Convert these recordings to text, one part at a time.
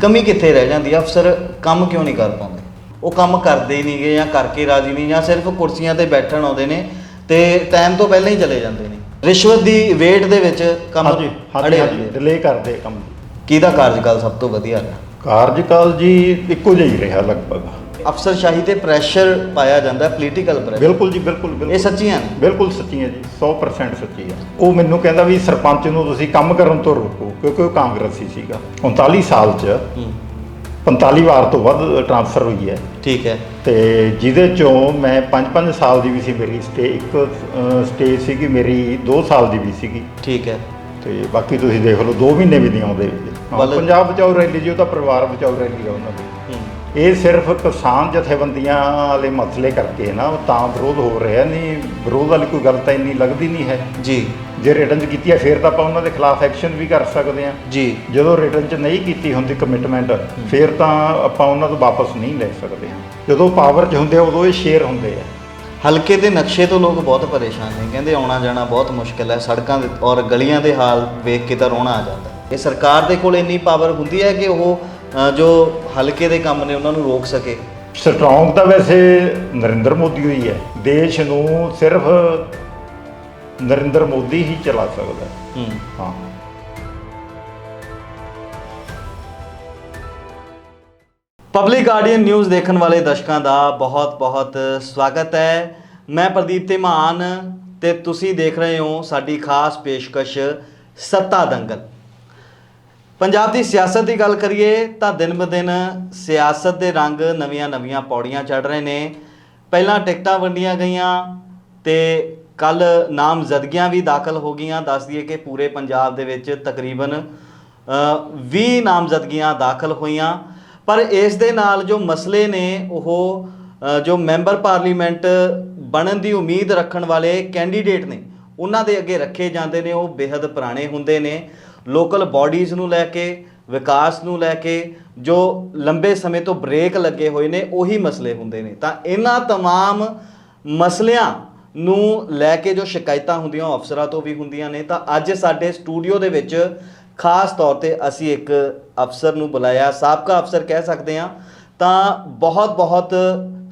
ਕਮੀ ਕਿੱਥੇ ਰਹਿ ਜਾਂਦੀ ਆ? ਅਫਸਰ ਕੰਮ ਕਿਉਂ ਨਹੀਂ ਕਰ ਪਾਉਂਦੇ? ਉਹ ਕੰਮ ਕਰਦੇ ਨਹੀਂਗੇ ਜਾਂ ਕਰਕੇ ਰਾਜੀ ਨਹੀਂ ਜਾਂ ਸਿਰਫ ਕੁਰਸੀਆਂ ਤੇ ਬੈਠਣ ਆਉਂਦੇ ਨੇ ਤੇ ਟਾਈਮ ਤੋਂ ਪਹਿਲਾਂ ਹੀ ਚਲੇ ਜਾਂਦੇ ਨੇ। ਰਿਸ਼ਵਤ ਦੀ ਵੇਟ ਦੇ ਵਿੱਚ ਕੰਮ ਹਾਂਜੀ ਹਾਂਜੀ ਅੜੇ ਹਾਂਜੀ। ਡਿਲੇ ਕਰਦੇ ਕੰਮ। ਕਿਹਦਾ ਕਾਰਜਕਾਲ ਸਭ ਤੋਂ ਵਧੀਆ ਰਿਹਾ? ਕਾਰਜਕਾਲ ਜੀ ਇੱਕੋ ਜਿਹਾ ਹੀ ਰਿਹਾ ਲਗਭਗ। ਅਫਸਰਸ਼ਾਹੀ ਤੇ ਪ੍ਰੈਸ਼ਰ ਪਾਇਆ ਜਾਂਦਾ ਪੋਲੀਟੀਕਲ ਪ੍ਰੈਸ਼ਰ ਬਿਲਕੁਲ ਜੀ ਬਿਲਕੁਲ ਬਿਲਕੁਲ। ਇਹ ਸੱਚੀਆਂ ਨੇ? ਬਿਲਕੁਲ ਸੱਚੀ ਹੈ ਜੀ 100% ਸੱਚੀ ਹੈ ਉਹ ਮੈਨੂੰ ਕਹਿੰਦਾ ਵੀ ਸਰਪੰਚ ਨੂੰ ਤੁਸੀਂ ਕੰਮ ਕਰਨ ਤੋਂ ਰੋਕੋ ਕਿਉਂਕਿ ਉਹ ਕਾਂਗਰਸੀ ਸੀਗਾ। 39 ਸਾਲ 'ਚ ਹੂੰ। 45 ਵਾਰ ਤੋਂ ਵੱਧ ਟਰਾਂਸਫਰ ਹੋਈ ਹੈ। ਠੀਕ ਹੈ। ਤੇ ਜਿਹਦੇ ਚੋਂ ਮੈਂ 5-5 ਸਾਲ ਦੀ ਵੀ ਸੀ ਮੇਰੀ ਸਟੇ ਇੱਕ ਸਟੇ ਸੀਗੀ ਮੇਰੀ 2 ਸਾਲ ਦੀ ਵੀ ਸੀਗੀ। ਠੀਕ ਹੈ। ਤੇ ਬਾਕੀ ਤੁਸੀਂ ਦੇਖ ਲਓ 2 ਮਹੀਨੇ ਵੀ ਨਹੀਂ ਆਉਂਦੇ। ਪੰਜਾਬ ਬਚਾਓ ਰੈਲੀ ਜੀ ਉਹ ਤਾਂ ਪਰਿਵਾਰ ਬਚਾਓ ਰੈਲੀ ਆ ਉਹਨਾਂ ਦੀ। ਇਹ ਸਿਰਫ ਕਿਸਾਨ ਜਥੇਬੰਦੀਆਂ ਵਾਲੇ ਮਸਲੇ ਕਰਕੇ ਨਾ ਤਾਂ ਵਿਰੋਧ ਹੋ ਰਿਹਾ ਨਹੀਂ ਵਿਰੋਧ ਵਾਲੀ ਕੋਈ ਗੱਲ ਤਾਂ ਇੰਨੀ ਲੱਗਦੀ ਨਹੀਂ ਹੈ। ਜੀ। ਜੇ ਰਿਟਰਨ 'ਚ ਕੀਤੀ ਹੈ ਫਿਰ ਤਾਂ ਆਪਾਂ ਉਹਨਾਂ ਦੇ ਖਿਲਾਫ ਐਕਸ਼ਨ ਵੀ ਕਰ ਸਕਦੇ ਹਾਂ। ਜੀ। ਜਦੋਂ ਰਿਟਰਨ 'ਚ ਨਹੀਂ ਕੀਤੀ ਹੁੰਦੀ ਕਮਿਟਮੈਂਟ ਫਿਰ ਤਾਂ ਆਪਾਂ ਉਹਨਾਂ ਤੋਂ ਵਾਪਸ ਨਹੀਂ ਲੈ ਸਕਦੇ ਹਾਂ। ਜਦੋਂ ਪਾਵਰ 'ਚ ਹੁੰਦੇ ਉਦੋਂ ਇਹ ਸ਼ੇਰ ਹੁੰਦੇ ਆ। ਹਲਕੇ ਦੇ ਨਕਸ਼ੇ ਤੋਂ ਲੋਕ ਬਹੁਤ ਪਰੇਸ਼ਾਨ ਨੇ ਕਹਿੰਦੇ ਆਉਣਾ ਜਾਣਾ ਬਹੁਤ ਮੁਸ਼ਕਲ ਹੈ ਸੜਕਾਂ ਦੇ ਔਰ ਗਲੀਆਂ ਦੇ ਹਾਲ ਵੇਖ ਕੇ ਤਾਂ ਰੋਣਾ ਆ ਜਾਂਦਾ। ਇਹ ਸਰਕਾਰ ਦੇ ਕੋਲ ਇੰਨੀ ਪਾਵਰ ਹੁੰਦੀ ਹੈ ਕਿ ਉਹ ਅ, ਜੋ ਹਲਕੇ ਦੇ ਕੰਮ ਨੇ ਉਹਨਾਂ ਨੂੰ ਰੋਕ ਸਕੇ। ਸਟਰੋਂਗ ਤਾਂ ਵੈਸੇ ਨਰਿੰਦਰ ਮੋਦੀ ਹੋਈ ਹੈ। ਦੇਸ਼ ਨੂੰ ਸਿਰਫ ਨਰਿੰਦਰ ਮੋਦੀ ਹੀ ਚਲਾ ਸਕਦਾ ਹੈ। ਹੂੰ। ਹਾਂ। ਪਬਲਿਕ ਗਾਰਡੀਅਨ ਨਿਊਜ਼ ਦੇਖਣ ਵਾਲੇ ਦਰਸ਼ਕਾਂ ਦਾ ਬਹੁਤ-ਬਹੁਤ ਸਵਾਗਤ ਹੈ। ਮੈਂ ਪ੍ਰਦੀਪ ਧੀਮਾਨ ਤੇ ਤੁਸੀਂ ਦੇਖ ਰਹੇ ਹੋ ਸਾਡੀ ਖਾਸ ਪੇਸ਼ਕਸ਼ ਸੱਤਾ ਦੰਗਲ। ਪੰਜਾਬ ਦੀ ਸਿਆਸਤ ਦੀ ਗੱਲ ਕਰੀਏ ਤਾਂ ਦਿਨ-ਬ-ਦਿਨ ਸਿਆਸਤ ਦੇ ਰੰਗ ਨਵੀਆਂ-ਨਵੀਆਂ ਪੌੜੀਆਂ ਚੜ ਰਹੇ ਨੇ। ਪਹਿਲਾਂ ਟਿਕਟਾਂ ਵੰਡੀਆਂ ਗਈਆਂ ਤੇ ਕੱਲ ਨਾਮਜ਼ਦਗੀਆਂ ਵੀ ਦਾਖਲ ਹੋ ਗਈਆਂ। ਦੱਸ ਦਈਏ ਕਿ ਪੂਰੇ ਪੰਜਾਬ ਦੇ ਵਿੱਚ ਤਕਰੀਬਨ ਅ, 20 ਨਾਮਜ਼ਦਗੀਆਂ ਦਾਖਲ ਹੋਈਆਂ। ਪਰ ਇਸ ਦੇ ਨਾਲ ਜੋ ਮਸਲੇ ਨੇ ਉਹ ਜੋ ਮੈਂਬਰ ਪਾਰਲੀਮੈਂਟ ਬਣਨ ਦੀ ਉਮੀਦ ਰੱਖਣ ਵਾਲੇ ਕੈਂਡੀਡੇਟ ਨੇ ਉਹਨਾਂ ਦੇ ਅੱਗੇ ਰੱਖੇ ਜਾਂਦੇ ਨੇ। ਉਹ ਬੇहद ਪੁਰਾਣੇ ਹੁੰਦੇ ਨੇ। ਲੋਕਲ ਬਾਡੀਜ਼ ਨੂੰ ਲੈ ਕੇ ਵਿਕਾਸ ਨੂੰ ਲੈ ਕੇ ਜੋ ਲੰਬੇ ਸਮੇਂ ਤੋਂ ਬ੍ਰੇਕ ਲੱਗੇ ਹੋਏ ਨੇ ਉਹੀ ਮਸਲੇ ਹੁੰਦੇ ਨੇ ਤਾਂ ਇਹਨਾਂ तमाम ਮਸਲਿਆਂ ਨੂੰ ਲੈ ਕੇ ਜੋ ਸ਼ਿਕਾਇਤਾਂ ਹੁੰਦੀਆਂ ਉਹ ਅਫਸਰਾਂ ਤੋਂ ਵੀ ਹੁੰਦੀਆਂ ਨੇ ਤਾਂ ਅੱਜ ਸਾਡੇ ਸਟੂਡੀਓ ਦੇ ਵਿੱਚ ਖਾਸ ਤੌਰ ਤੇ ਅਸੀਂ ਇੱਕ ਅਫਸਰ ਨੂੰ ਬੁਲਾਇਆ ਸਾਬਕਾ ਅਫਸਰ ਕਹਿ ਸਕਦੇ ਹਾਂ ਤਾਂ ਬਹੁਤ ਬਹੁਤ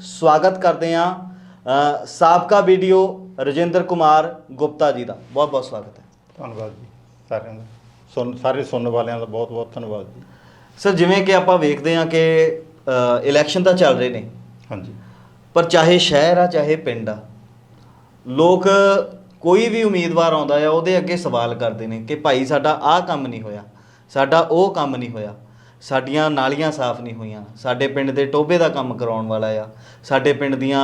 ਸਵਾਗਤ ਕਰਦੇ ਹਾਂ ਅ, ਸਾਬਕਾ ਵੀਡੀਓ ਰਜਿੰਦਰ ਕੁਮਾਰ ਗੁਪਤਾ ਜੀ ਦਾ ਬਹੁਤ ਬਹੁਤ ਸਵਾਗਤ ਹੈ ਧੰਨਵਾਦ ਜੀ ਸਾਰਿਆਂ ਦਾ ਸੁਣ ਸਾਰੇ ਸੁਣਨ ਵਾਲਿਆਂ ਦਾ ਬਹੁਤ ਬਹੁਤ ਧੰਨਵਾਦ ਜੀ ਸਰ ਜਿਵੇਂ ਕਿ ਆਪਾਂ ਵੇਖਦੇ ਹਾਂ ਕਿ ਅ, ਇਲੈਕਸ਼ਨ ਤਾਂ ਚੱਲ ਰਹੇ ਨੇ ਹਾਂਜੀ ਪਰ ਚਾਹੇ ਸ਼ਹਿਰ ਆ ਚਾਹੇ ਪਿੰਡ ਆ ਲੋਕ ਕੋਈ ਵੀ ਉਮੀਦਵਾਰ ਆਉਂਦਾ ਆ ਉਹਦੇ ਅੱਗੇ ਸਵਾਲ ਕਰਦੇ ਨੇ ਕਿ ਭਾਈ ਸਾਡਾ ਆਹ ਕੰਮ ਨਹੀਂ ਹੋਇਆ ਸਾਡਾ ਉਹ ਕੰਮ ਨਹੀਂ ਹੋਇਆ ਸਾਡੀਆਂ ਨਾਲੀਆਂ ਸਾਫ਼ ਨਹੀਂ ਹੋਈਆਂ ਸਾਡੇ ਪਿੰਡ ਦੇ ਟੋਬੇ ਦਾ ਕੰਮ ਕਰਾਉਣ ਵਾਲਾ ਆ ਸਾਡੇ ਪਿੰਡ ਦੀਆਂ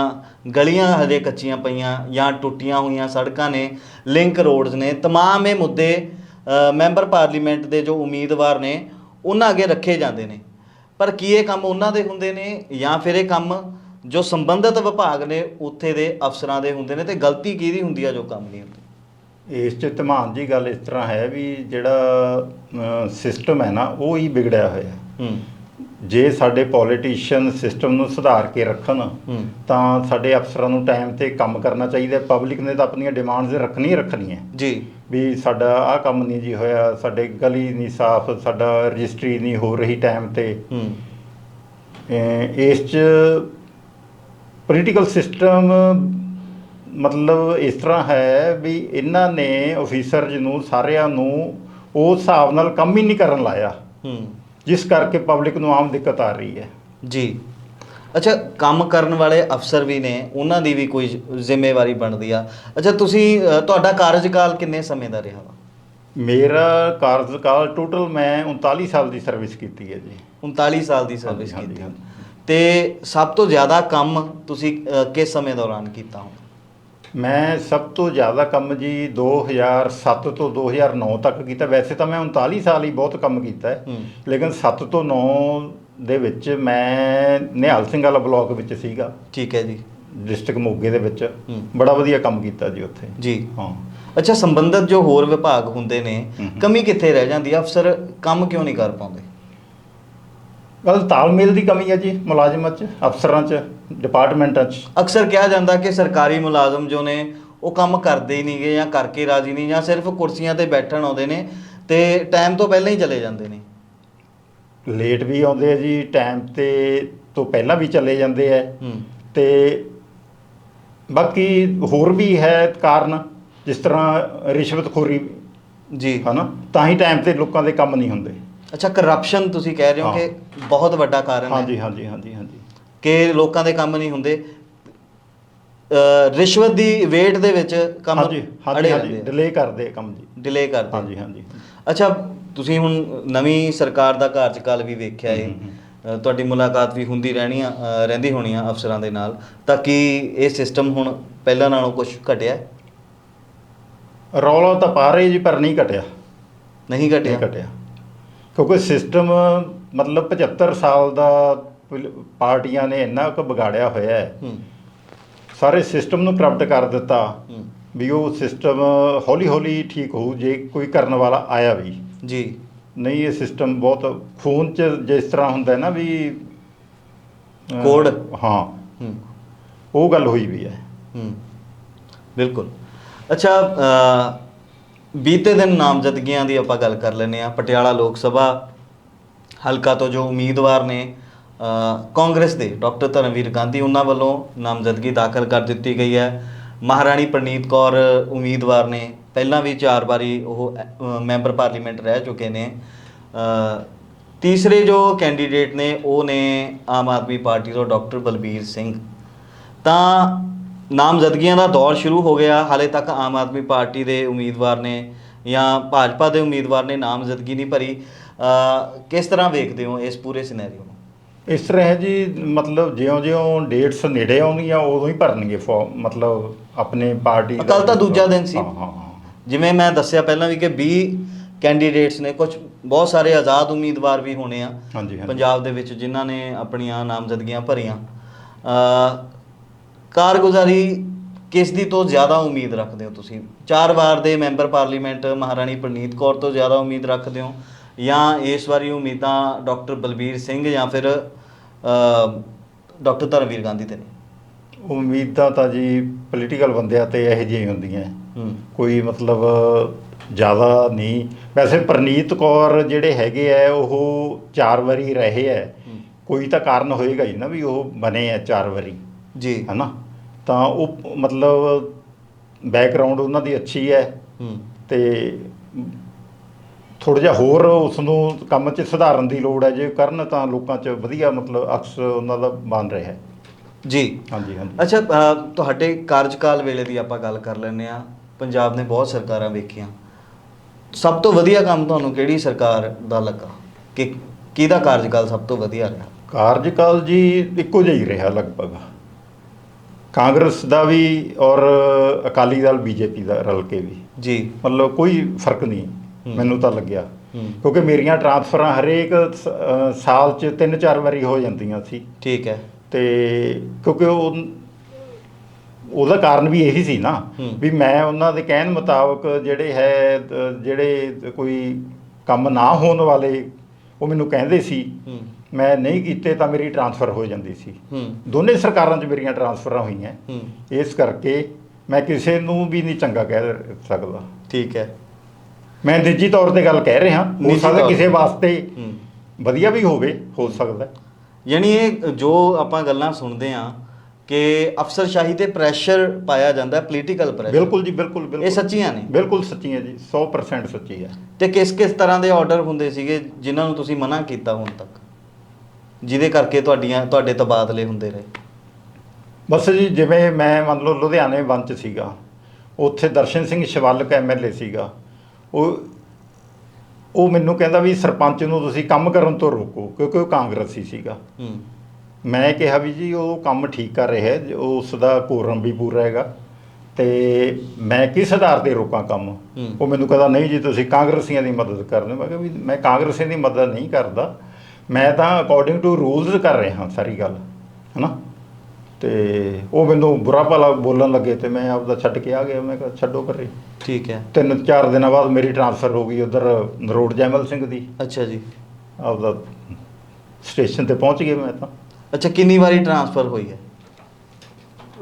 ਗਲੀਆਂ ਹਜੇ ਕੱਚੀਆਂ ਪਈਆਂ ਜਾਂ ਟੁੱਟੀਆਂ ਹੋਈਆਂ ਸੜਕਾਂ ਨੇ ਲਿੰਕ ਰੋਡਸ ਨੇ तमाम ਇਹ ਮੁੱਦੇ ਅ, ਮੈਂਬਰ ਪਾਰਲੀਮੈਂਟ ਦੇ ਜੋ ਉਮੀਦਵਾਰ ਨੇ ਉਹਨਾਂ ਅੱਗੇ ਰੱਖੇ ਜਾਂਦੇ ਨੇ। ਪਰ ਕੀ ਇਹ ਕੰਮ ਉਹਨਾਂ ਦੇ ਹੁੰਦੇ ਨੇ ਜਾਂ ਫਿਰ ਇਹ ਕੰਮ ਜੋ ਸੰਬੰਧਿਤ ਵਿਭਾਗ ਨੇ ਉੱਥੇ ਦੇ ਅਫਸਰਾਂ ਦੇ ਹੁੰਦੇ ਨੇ ਤੇ ਗਲਤੀ ਕਿਹਦੀ ਹੁੰਦੀ ਆ ਜੋ ਕੰਮ ਨਹੀਂ ਹੁੰਦੀ? ਇਸ ਚ ਧਮਾਨ ਜੀ ਗੱਲ ਇਸ ਤਰ੍ਹਾਂ ਹੈ ਵੀ ਜਿਹੜਾ ਸਿਸਟਮ ਹੈ ਨਾ ਉਹ ਹੀ ਵਿਗੜਿਆ ਹੋਇਆ ਹੂੰ। ਜੇ ਸਾਡੇ ਪੋਲੀਟੀਸ਼ੀਅਨ ਸਿਸਟਮ ਨੂੰ ਸੁਧਾਰ ਕੇ ਰੱਖਣ ਤਾਂ ਸਾਡੇ ਅਫਸਰਾਂ ਨੂੰ ਟਾਈਮ ਤੇ ਕੰਮ ਕਰਨਾ ਚਾਹੀਦਾ ਪਬਲਿਕ ਨੇ ਤਾਂ ਆਪਣੀਆਂ ਡਿਮਾਂਡਸ ਰੱਖਣੀਆਂ ਹੀ ਰੱਖਣੀਆਂ। ਜੀ। ਵੀ ਸਾਡਾ ਆਹ ਕੰਮ ਨਹੀਂ ਜੀ ਹੋਇਆ ਸਾਡੇ ਗਲੀ ਨਹੀਂ ਸਾਫ਼ ਸਾਡਾ ਰਜਿਸਟਰੀ ਨਹੀਂ ਹੋ ਰਹੀ ਟਾਈਮ ਤੇ। ਹੂੰ। ਅਹ ਇਸ ਚ ਪੋਲੀਟੀਕਲ ਸਿਸਟਮ ਮਤਲਬ ਇਸ ਤਰ੍ਹਾਂ ਹੈ ਵੀ ਇਹਨਾਂ ਨੇ ਆਫੀਸਰਜ਼ ਨੂੰ ਸਾਰਿਆਂ ਨੂੰ ਉਸ ਹਿਸਾਬ ਨਾਲ ਕੰਮ ਹੀ ਨਹੀਂ ਕਰਨ ਲਾਇਆ। ਹੂੰ। ਜਿਸ ਕਰਕੇ ਪਬਲਿਕ ਨੂੰ ਆਮ ਦਿੱਕਤ ਆ ਰਹੀ ਹੈ। ਜੀ। ਅੱਛਾ ਕੰਮ ਕਰਨ ਵਾਲੇ ਅਫਸਰ ਵੀ ਨੇ ਉਹਨਾਂ ਦੀ ਵੀ ਕੋਈ ਜ਼ਿੰਮੇਵਾਰੀ ਬਣਦੀ ਆ। ਅੱਛਾ ਤੁਸੀਂ ਅ, ਤੁਹਾਡਾ ਕਾਰਜਕਾਲ ਕਿੰਨੇ ਸਮੇਂ ਦਾ ਰਿਹਾ ਵਾ? ਮੇਰਾ ਕਾਰਜਕਾਲ ਟੋਟਲ ਮੈਂ 39 ਸਾਲ ਦੀ ਸਰਵਿਸ ਕੀਤੀ ਹੈ ਜੀ। 39 ਸਾਲ ਦੀ ਸਰਵਿਸ ਹਾਂਜੀ, ਕੀਤੀ। ਹਾਂਜੀ। ਤੇ ਸਭ ਤੋਂ ਜ਼ਿਆਦਾ ਕੰਮ ਤੁਸੀਂ ਅ, ਕਿਸ ਸਮੇਂ ਦੌਰਾਨ ਕੀਤਾ ਹੋ ਮੈਂ ਸਭ ਤੋਂ ਜ਼ਿਆਦਾ ਕੰਮ ਜੀ 2007 ਤੋਂ 2009 ਤੱਕ ਕੀਤਾ। ਵੈਸੇ ਤਾਂ ਮੈਂ 39 ਸਾਲ ਹੀ ਬਹੁਤ ਕੰਮ ਕੀਤਾ ਹੈ। ਹੂੰ। ਲੇਕਿਨ 7 ਤੋਂ 9 ਦੇ ਵਿੱਚ ਮੈਂ ਨਿਹਾਲ ਸਿੰਘ ਵਾਲਾ ਬਲਾਕ ਵਿੱਚ ਸੀਗਾ। ਠੀਕ ਹੈ ਜੀ। ਡਿਸਟ੍ਰਿਕਟ ਮੋਗੇ ਦੇ ਵਿੱਚ। ਬੜਾ ਵਧੀਆ ਕੰਮ ਕੀਤਾ ਜੀ ਉੱਥੇ। ਜੀ। ਹਾਂ। ਅੱਛਾ ਸੰਬੰਧਿਤ ਜੋ ਹੋਰ ਵਿਭਾਗ ਹੁੰਦੇ ਨੇ। ਕਮੀ ਕਿੱਥੇ ਰਹਿ ਜਾਂਦੀ ਆ? ਅਫਸਰ ਕੰਮ ਕਿਉਂ ਨਹੀਂ ਕਰ ਪਾਉਂਦੇ? ਗੱਲ ਤਾਲਮੇਲ ਦੀ ਕਮੀ ਹੈ ਜੀ ਮੁਲਾਜ਼ਮਾਂ 'ਚ ਅਫਸਰਾਂ 'ਚ ਡਿਪਾਰਟਮੈਂਟਾਂ 'ਚ। ਅਕਸਰ ਕਿਹਾ ਜਾਂਦਾ ਕਿ ਸਰਕਾਰੀ ਮੁਲਾਜ਼ਮ ਜੋ ਨੇ ਉਹ ਕੰਮ ਕਰਦੇ ਹੀ ਨਹੀਂਗੇ ਜਾਂ ਕਰਕੇ ਰਾਜੀ ਨਹੀਂ ਜਾਂ ਸਿਰਫ ਕੁਰਸੀਆਂ ਤੇ ਬੈਠਣ ਆਉਂਦੇ ਨੇ ਤੇ ਟਾਈਮ ਤੋਂ ਪਹਿਲਾਂ ਹੀ ਚਲੇ ਜਾਂਦੇ ਨੇ। ਲੇਟ ਵੀ ਆਉਂਦੇ ਆ ਜੀ ਟਾਈਮ ਤੇ ਤੋਂ ਪਹਿਲਾਂ ਵੀ ਚਲੇ ਜਾਂਦੇ ਆ। ਹੂੰ। ਤੇ ਬਾਕੀ ਹੋਰ ਵੀ ਹੈ ਕਾਰਨ ਜਿਸ ਤਰ੍ਹਾਂ ਰਿਸ਼ਵਤਖੋਰੀ ਜੀ। ਹਨਾ? ਤਾਂ ਹੀ ਟਾਈਮ ਤੇ ਲੋਕਾਂ ਦੇ ਕੰਮ ਨਹੀਂ ਹੁੰਦੇ। ਅੱਛਾ ਕਰਪਸ਼ਨ ਤੁਸੀਂ ਕਹਿ ਰਹੇ ਹੋ ਕਿ ਬਹੁਤ ਵੱਡਾ ਕਾਰਨ ਹੈ। ਹਾਂਜੀ ਹਾਂਜੀ ਹਾਂਜੀ ਹਾਂਜੀ। ਕਿ ਲੋਕਾਂ ਦੇ ਕੰਮ ਨਹੀਂ ਹੁੰਦੇ। ਰਿਸ਼ਵਤ ਦੀ ਵੇਟ ਦੇ ਵਿੱਚ ਕੰਮ ਹਾਂਜੀ ਹਾਂਜੀ ਡਿਲੇ ਕਰਦੇ ਕੰਮ ਜੀ। ਡਿਲੇ ਕਰਦੇ। ਹਾਂਜੀ ਹਾਂਜੀ। ਅੱਛਾ ਤੁਸੀਂ ਹੁਣ ਨਵੀਂ ਸਰਕਾਰ ਦਾ ਕਾਰਜਕਾਲ ਵੀ ਵੇਖਿਆ ਹੈ ਅ, ਤੁਹਾਡੀ ਮੁਲਾਕਾਤ ਵੀ ਹੁੰਦੀ ਰਹਿਣੀ ਆ ਅ, ਰਹਿੰਦੀ ਹੋਣੀ ਆ ਅਫਸਰਾਂ ਦੇ ਨਾਲ। ਤਾਂ ਕੀ ਇਹ ਸਿਸਟਮ ਹੁਣ ਪਹਿਲਾਂ ਨਾਲੋਂ ਕੁਝ ਘਟਿਆ? ਹੈ? ਰੌਲਾ ਤਾਂ ਪਾ ਰਹੇ ਜੀ ਪਰ ਨਹੀਂ ਘਟਿਆ। ਨਹੀਂ ਨਹੀਂ ਘਟਿਆ। ਘਟਿਆ ਕਿਉਂਕਿ ਸਿਸਟਮ ਮਤਲਬ 75 ਸਾਲ ਦਾ ਪੁਲ- ਪਾਰਟੀਆਂ ਨੇ ਇੰਨਾ ਕੁ ਵਿਗਾੜਿਆ ਹੋਇਆ ਹੈ ਹੂੰ। ਸਾਰੇ ਸਿਸਟਮ ਨੂੰ ਕਰਪਟ ਕਰ ਦਿੱਤਾ। ਹੂੰ। ਵੀ ਉਹ ਸਿਸਟਮ ਹੌਲੀ ਹੌਲੀ ਠੀਕ ਹੋਊ ਜੇ ਕੋਈ ਕਰਨ ਵਾਲਾ ਆਇਆ ਵੀ। ਜੀ। ਨਹੀਂ ਇਹ ਸਿਸਟਮ ਬਹੁਤ ਖੂਨ ਚ ਜਿਸ ਤਰ੍ਹਾਂ ਹੁੰਦਾ ਨਾ ਵੀ ਅਹ, ਕੋਡ। ਹਾਂ। ਹੂੰ। ਉਹ ਗੱਲ ਹੋਈ ਵੀ ਹੈ। ਹੂੰ। ਬਿਲਕੁਲ। ਅੱਛਾ ਅ, ਬੀਤੇ ਦਿਨ ਨਾਮਜ਼ਦਗੀਆਂ ਦੀ ਆਪਾਂ ਗੱਲ ਕਰ ਲੈਂਦੇ ਆ ਪਟਿਆਲਾ ਲੋਕ ਸਭਾ ਹਲਕਾ ਤੋਂ ਜੋ ਉਮੀਦਵਾਰ ਨੇ ਅ, ਕਾਂਗਰਸ ਦੇ ਡਾਕਟਰ ਧਰਮਵੀਰ ਗਾਂਧੀ ਉਹਨਾਂ ਵੱਲੋਂ ਨਾਮਜ਼ਦਗੀ ਦਾਖਲ ਕਰ ਦਿੱਤੀ ਗਈ ਹੈ। ਮਹਾਰਾਣੀ ਪ੍ਰਨੀਤ ਕੌਰ ਉਮੀਦਵਾਰ ਨੇ ਪਹਿਲਾਂ ਵੀ ਚਾਰ ਵਾਰੀ ਉਹ ਅ, ਮੈਂਬਰ ਪਾਰਲੀਮੈਂਟ ਰਹਿ ਚੁੱਕੇ ਨੇ। ਅ, ਤੀਸਰੇ ਜੋ ਕੈਂਡੀਡੇਟ ਨੇ ਉਹ ਨੇ ਆਮ ਆਦਮੀ ਪਾਰਟੀ ਤੋਂ ਡਾਕਟਰ ਬਲਬੀਰ ਸਿੰਘ। ਤਾਂ ਨਾਮਜ਼ਦਗੀਆਂ ਦਾ ਦੌਰ ਸ਼ੁਰੂ ਹੋ ਗਿਆ। ਹਾਲੇ ਤੱਕ ਆਮ ਆਦਮੀ ਪਾਰਟੀ ਦੇ ਉਮੀਦਵਾਰ ਨੇ ਜਾਂ ਭਾਜਪਾ ਦੇ ਉਮੀਦਵਾਰ ਨੇ ਨਾਮਜ਼ਦਗੀ ਨਹੀਂ ਭਰੀ। ਅ, ਕਿਸ ਤਰ੍ਹਾਂ ਵੇਖਦੇ ਹੋ ਇਸ ਪੂਰੇ ਸਿਨੈਰੀਓ ਨੂੰ? ਇਸ ਤਰ੍ਹਾਂ ਹੈ ਜੀ ਮਤਲਬ ਜਿਉਂ-ਜਿਉਂ ਡੇਟਸ ਨੇੜੇ ਆਉਂਦੀਆਂ ਉਦੋਂ ਹੀ ਭਰਨਗੇ ਫਾਰਮ ਮਤਲਬ ਆਪਣੇ ਪਾਰਟੀ ਦਾ- ਕੱਲ੍ਹ ਤਾਂ ਦੂਜਾ ਦਿਨ ਸੀ। ਹਾਂ ਹਾਂ ਹਾਂ। ਜਿਵੇਂ ਮੈਂ ਦੱਸਿਆ ਪਹਿਲਾਂ ਵੀ ਕਿ 20 ਕੈਂਡੀਡੇਟਸ ਨੇ ਕੁਝ ਬਹੁਤ ਸਾਰੇ ਆਜ਼ਾਦ ਉਮੀਦਵਾਰ ਵੀ ਹੋਣੇ ਆ ਹਾਂਜੀ ਹਾਂਜੀ। ਪੰਜਾਬ ਦੇ ਵਿੱਚ ਜਿਨ੍ਹਾਂ ਨੇ ਆਪਣੀਆਂ ਨਾਮਜ਼ਦਗੀਆਂ ਭਰੀਆਂ। ਅ ਕਾਰਗੁਜ਼ਾਰੀ ਕਿਸ ਦੀ ਤੋਂ ਜ਼ਿਆਦਾ ਉਮੀਦ ਰੱਖਦੇ ਹੋ ਤੁਸੀਂ? ਚਾਰ ਵਾਰ ਦੇ ਮੈਂਬਰ ਪਾਰਲੀਮੈਂਟ ਮਹਾਰਾਣੀ ਪ੍ਰਨੀਤ ਕੌਰ ਤੋਂ ਜ਼ਿਆਦਾ ਉਮੀਦ ਰੱਖਦੇ ਹੋ ਜਾਂ ਇਸ ਵਾਰੀ ਉਮੀਦਾਂ ਡਾਕਟਰ ਬਲਬੀਰ ਸਿੰਘ ਜਾਂ ਫਿਰ ਅ ਡਾਕਟਰ ਧਰਮਵੀਰ ਗਾਂਧੀ ਤੇ ਨੇ? ਉਮੀਦਾਂ ਤਾਂ ਜੀ ਪੋਲੀਟੀਕਲ ਬੰਦਿਆਂ ਤੇ ਇਹੋ ਜਿਹੀਆਂ ਹੁੰਦੀਆਂ। ਕੋਈ ਮਤਲਬ ਜ਼ਿਆਦਾ ਨਹੀਂ। ਵੈਸੇ ਪ੍ਰਨੀਤ ਕੌਰ ਜਿਹੜੇ ਹੈਗੇ ਆ ਉਹ ਚਾਰ ਵਾਰੀ ਰਹੇ ਆ। ਕੋਈ ਤਾਂ ਕਾਰਨ ਹੋਏਗਾ ਹੀ ਨਾ ਵੀ ਉਹ ਬਣੇ ਆ ਚਾਰ ਵਾਰੀ। ਜੀ। ਹਨਾ? ਤਾਂ ਉਹ ਮਤਲਬ ਬੈਕਗ੍ਰਾਉਂਡ ਉਹਨਾਂ ਦੀ ਅੱਛੀ ਹੈ ਹੂੰ। ਤੇ ਥੋੜਾ ਜਿਹਾ ਹੋਰ ਉਸ ਨੂੰ ਕੰਮ 'ਚ ਸੁਧਾਰਨ ਦੀ ਲੋੜ ਹੈ ਜੇ ਕਰਨ ਤਾਂ ਲੋਕਾਂ 'ਚ ਵਧੀਆ ਮਤਲਬ ਅਕਸ ਉਹਨਾਂ ਦਾ ਬਣ ਰਿਹਾ। ਹੈ ਜੀ। ਹਾਂਜੀ ਹਾਂਜੀ। ਅੱਛਾ ਅ, ਤੁਹਾਡੇ ਕਾਰਜਕਾਲ ਵੇਲੇ ਦੀ ਆਪਾਂ ਗੱਲ ਕਰ ਲੈਂਦੇ ਆ ਪੰਜਾਬ ਨੇ ਬਹੁਤ ਸਰਕਾਰਾਂ ਵੇਖੀਆਂ। ਸਭ ਤੋਂ ਵਧੀਆ ਕੰਮ ਤੁਹਾਨੂੰ ਕਿਹੜੀ ਸਰਕਾਰ ਦਾ ਲੱਗਾ? ਕਿ ਕਿਹਦਾ ਕਾਰਜਕਾਲ ਸਭ ਤੋਂ ਵਧੀਆ ਰਿਹਾ? ਕਾਰਜਕਾਲ ਜੀ ਇੱਕੋ ਜਿਹਾ ਹੀ ਰਿਹਾ ਲਗਭਗ। ਕਾਂਗਰਸ ਦਾ ਵੀ ਔਰ ਅਕਾਲੀ ਦਲ ਬੀਜੇਪੀ ਦਾ ਰਲ ਕੇ ਵੀ। ਜੀ। ਮਤਲਬ ਕੋਈ ਫ਼ਰਕ ਨਹੀਂ। ਮੈਨੂੰ ਤਾਂ ਲੱਗਿਆ। ਕਿਉਂਕਿ ਮੇਰੀਆਂ ਟ੍ਰਾਂਸਫਰਾਂ ਹਰੇਕ ਸਾਲ 'ਚ ਤਿੰਨ ਚਾਰ ਵਾਰੀ ਹੋ ਜਾਂਦੀਆਂ ਸੀ। ਠੀਕ ਹੈ। ਤੇ ਕਿਉਂਕਿ ਉਹ ਉਹਦਾ ਕਾਰਨ ਵੀ ਇਹੀ ਸੀ ਨਾ। ਵੀ ਮੈਂ ਉਹਨਾਂ ਦੇ ਕਹਿਣ ਮੁਤਾਬਕ ਜਿਹੜੇ ਹੈ ਅ, ਜਿਹੜੇ ਕੋਈ ਕੰਮ ਨਾ ਹੋਣ ਵਾਲੇ ਉਹ ਮੈਨੂੰ ਕਹਿੰਦੇ ਸੀ ਮੈਂ ਨਹੀਂ ਕੀਤੇ ਤਾਂ ਮੇਰੀ ਟ੍ਰਾਂਸਫਰ ਹੋ ਜਾਂਦੀ ਸੀ। ਹੂੰ। ਦੋਨੇ ਸਰਕਾਰਾਂ 'ਚ ਮੇਰੀਆਂ ਟ੍ਰਾਂਸਫਰਾਂ ਹੋਈਆਂ। ਹੂੰ। ਇਸ ਕਰਕੇ ਮੈਂ ਕਿਸੇ ਨੂੰ ਵੀ ਨਹੀਂ ਚੰਗਾ ਕਹਿ ਸਕਦਾ। ਠੀਕ ਹੈ। ਮੈਂ ਨਿੱਜੀ ਤੌਰ ਤੇ ਗੱਲ ਕਹਿ ਰਿਹਾ ਹੋ ਨਿੱਜੀ ਸਕਦਾ ਤੌਰ ਕਿਸੇ ਤੇ। ਵਾਸਤੇ ਹੂੰ। ਵਧੀਆ ਵੀ ਹੋਵੇ ਹੋ ਸਕਦਾ। ਯਾਨੀ ਇਹ ਜੋ ਆਪਾਂ ਗੱਲਾਂ ਸੁਣਦੇ ਆ ਕਿ ਅਫਸਰਸ਼ਾਹੀ ਤੇ ਪ੍ਰੈਸ਼ਰ ਪਾਇਆ ਜਾਂਦਾ ਹੈ ਪੋਲੀਟੀਕਲ ਪ੍ਰੈਸ਼ਰ ਬਿਲਕੁਲ ਜੀ ਬਿਲਕੁਲ ਬਿਲਕੁਲ। ਇਹ ਸੱਚੀਆਂ ਨੇ? ਬਿਲਕੁਲ ਸੱਚੀ ਹੈ ਜੀ 100% ਸੱਚੀ ਹੈ। ਤੇ ਕਿਸ ਕਿਸ ਤਰ੍ਹਾਂ ਦੇ ਆਰਡਰ ਹੁੰਦੇ ਸੀਗੇ ਜਿਨ੍ਹਾਂ ਨੂੰ ਤੁਸੀਂ ਮਨਾ ਕੀਤਾ ਹੁਣ ਤੱਕ? ਜਿਹਦੇ ਕਰਕੇ ਤੁਹਾਡੀਆਂ ਤੁਹਾਡੇ ਤਬਾਦਲੇ ਹੁੰਦੇ ਰਹੇ? ਬਸ ਜੀ ਜਿਵੇਂ ਮੈਂ ਮੰਨ ਲਓ ਲੁਧਿਆਣੇ ਵਨ ਚ ਸੀਗਾ ਉੱਥੇ ਦਰਸ਼ਨ ਸਿੰਘ ਸ਼ਿਵਾਲਕ ਐਮਐਲਏ ਸੀਗਾ। ਉਹ ਉਹ ਮੈਨੂੰ ਕਹਿੰਦਾ ਵੀ ਸਰਪੰਚ ਨੂੰ ਤੁਸੀਂ ਕੰਮ ਕਰਨ ਤੋਂ ਰੋਕੋ ਕਿਉਂਕਿ ਉਹ ਕਾਂਗਰਸੀ ਸੀਗਾ। ਹੂੰ। ਮੈਂ ਕਿਹਾ ਵੀ ਜੀ ਉਹ ਕੰਮ ਠੀਕ ਕਰ ਰਿਹਾ ਹੈ ਉਸ ਦਾ ਕੋਰਮ ਵੀ ਪੂਰਾ ਹੈਗਾ। ਤੇ ਮੈਂ ਕਿਸ ਆਧਾਰ ਤੇ ਰੋਕਾਂ ਕੰਮ। ਉਹ ਮੈਨੂੰ ਕਹਿੰਦਾ ਨਹੀਂ ਜੀ ਤੁਸੀਂ ਕਾਂਗਰਸੀਆਂ ਦੀ ਮਦਦ ਕਰਦੇ ਮੈਂ ਕਿਹਾ ਵੀ ਮੈਂ ਕਾਂਗਰਸੀਆਂ ਦੀ ਮਦਦ ਨਹੀਂ ਕਰਦਾ। ਮੈਂ ਤਾਂ ਅਕੋਰਡਿੰਗ ਟੂ ਰੂਲਸ ਕਰ ਰਿਹਾ ਸਾਰੀ ਗੱਲ ਹੈਨਾ? ਤੇ ਉਹ ਮੈਨੂੰ ਬੁਰਾ ਭਲਾ ਬੋਲਣ ਲੱਗੇ ਤੇ ਮੈਂ ਆਪਦਾ ਛੱਡ ਕੇ ਆ ਗਿਆ। ਮੈਂ ਕਿਹਾ ਛੱਡੋ ਪਰੇ ਠੀਕ ਹੈ। ਤਿੰਨ ਚਾਰ ਦਿਨਾਂ ਬਾਅਦ ਮੇਰੀ ਟ੍ਰਾਂਸਫਰ ਹੋ ਗਈ ਉਧਰ ਨਰੋੜ ਜੈਮਲ ਸਿੰਘ ਦੀ। ਅੱਛਾ ਜੀ। ਆਪਦਾ ਸਟੇਸ਼ਨ ਤੇ ਪਹੁੰਚ ਗਿਆ ਮੈਂ ਤਾਂ। ਅੱਛਾ ਕਿੰਨੀ ਵਾਰੀ ਟਰਾਂਸਫਰ ਹੋਈ ਹੈ?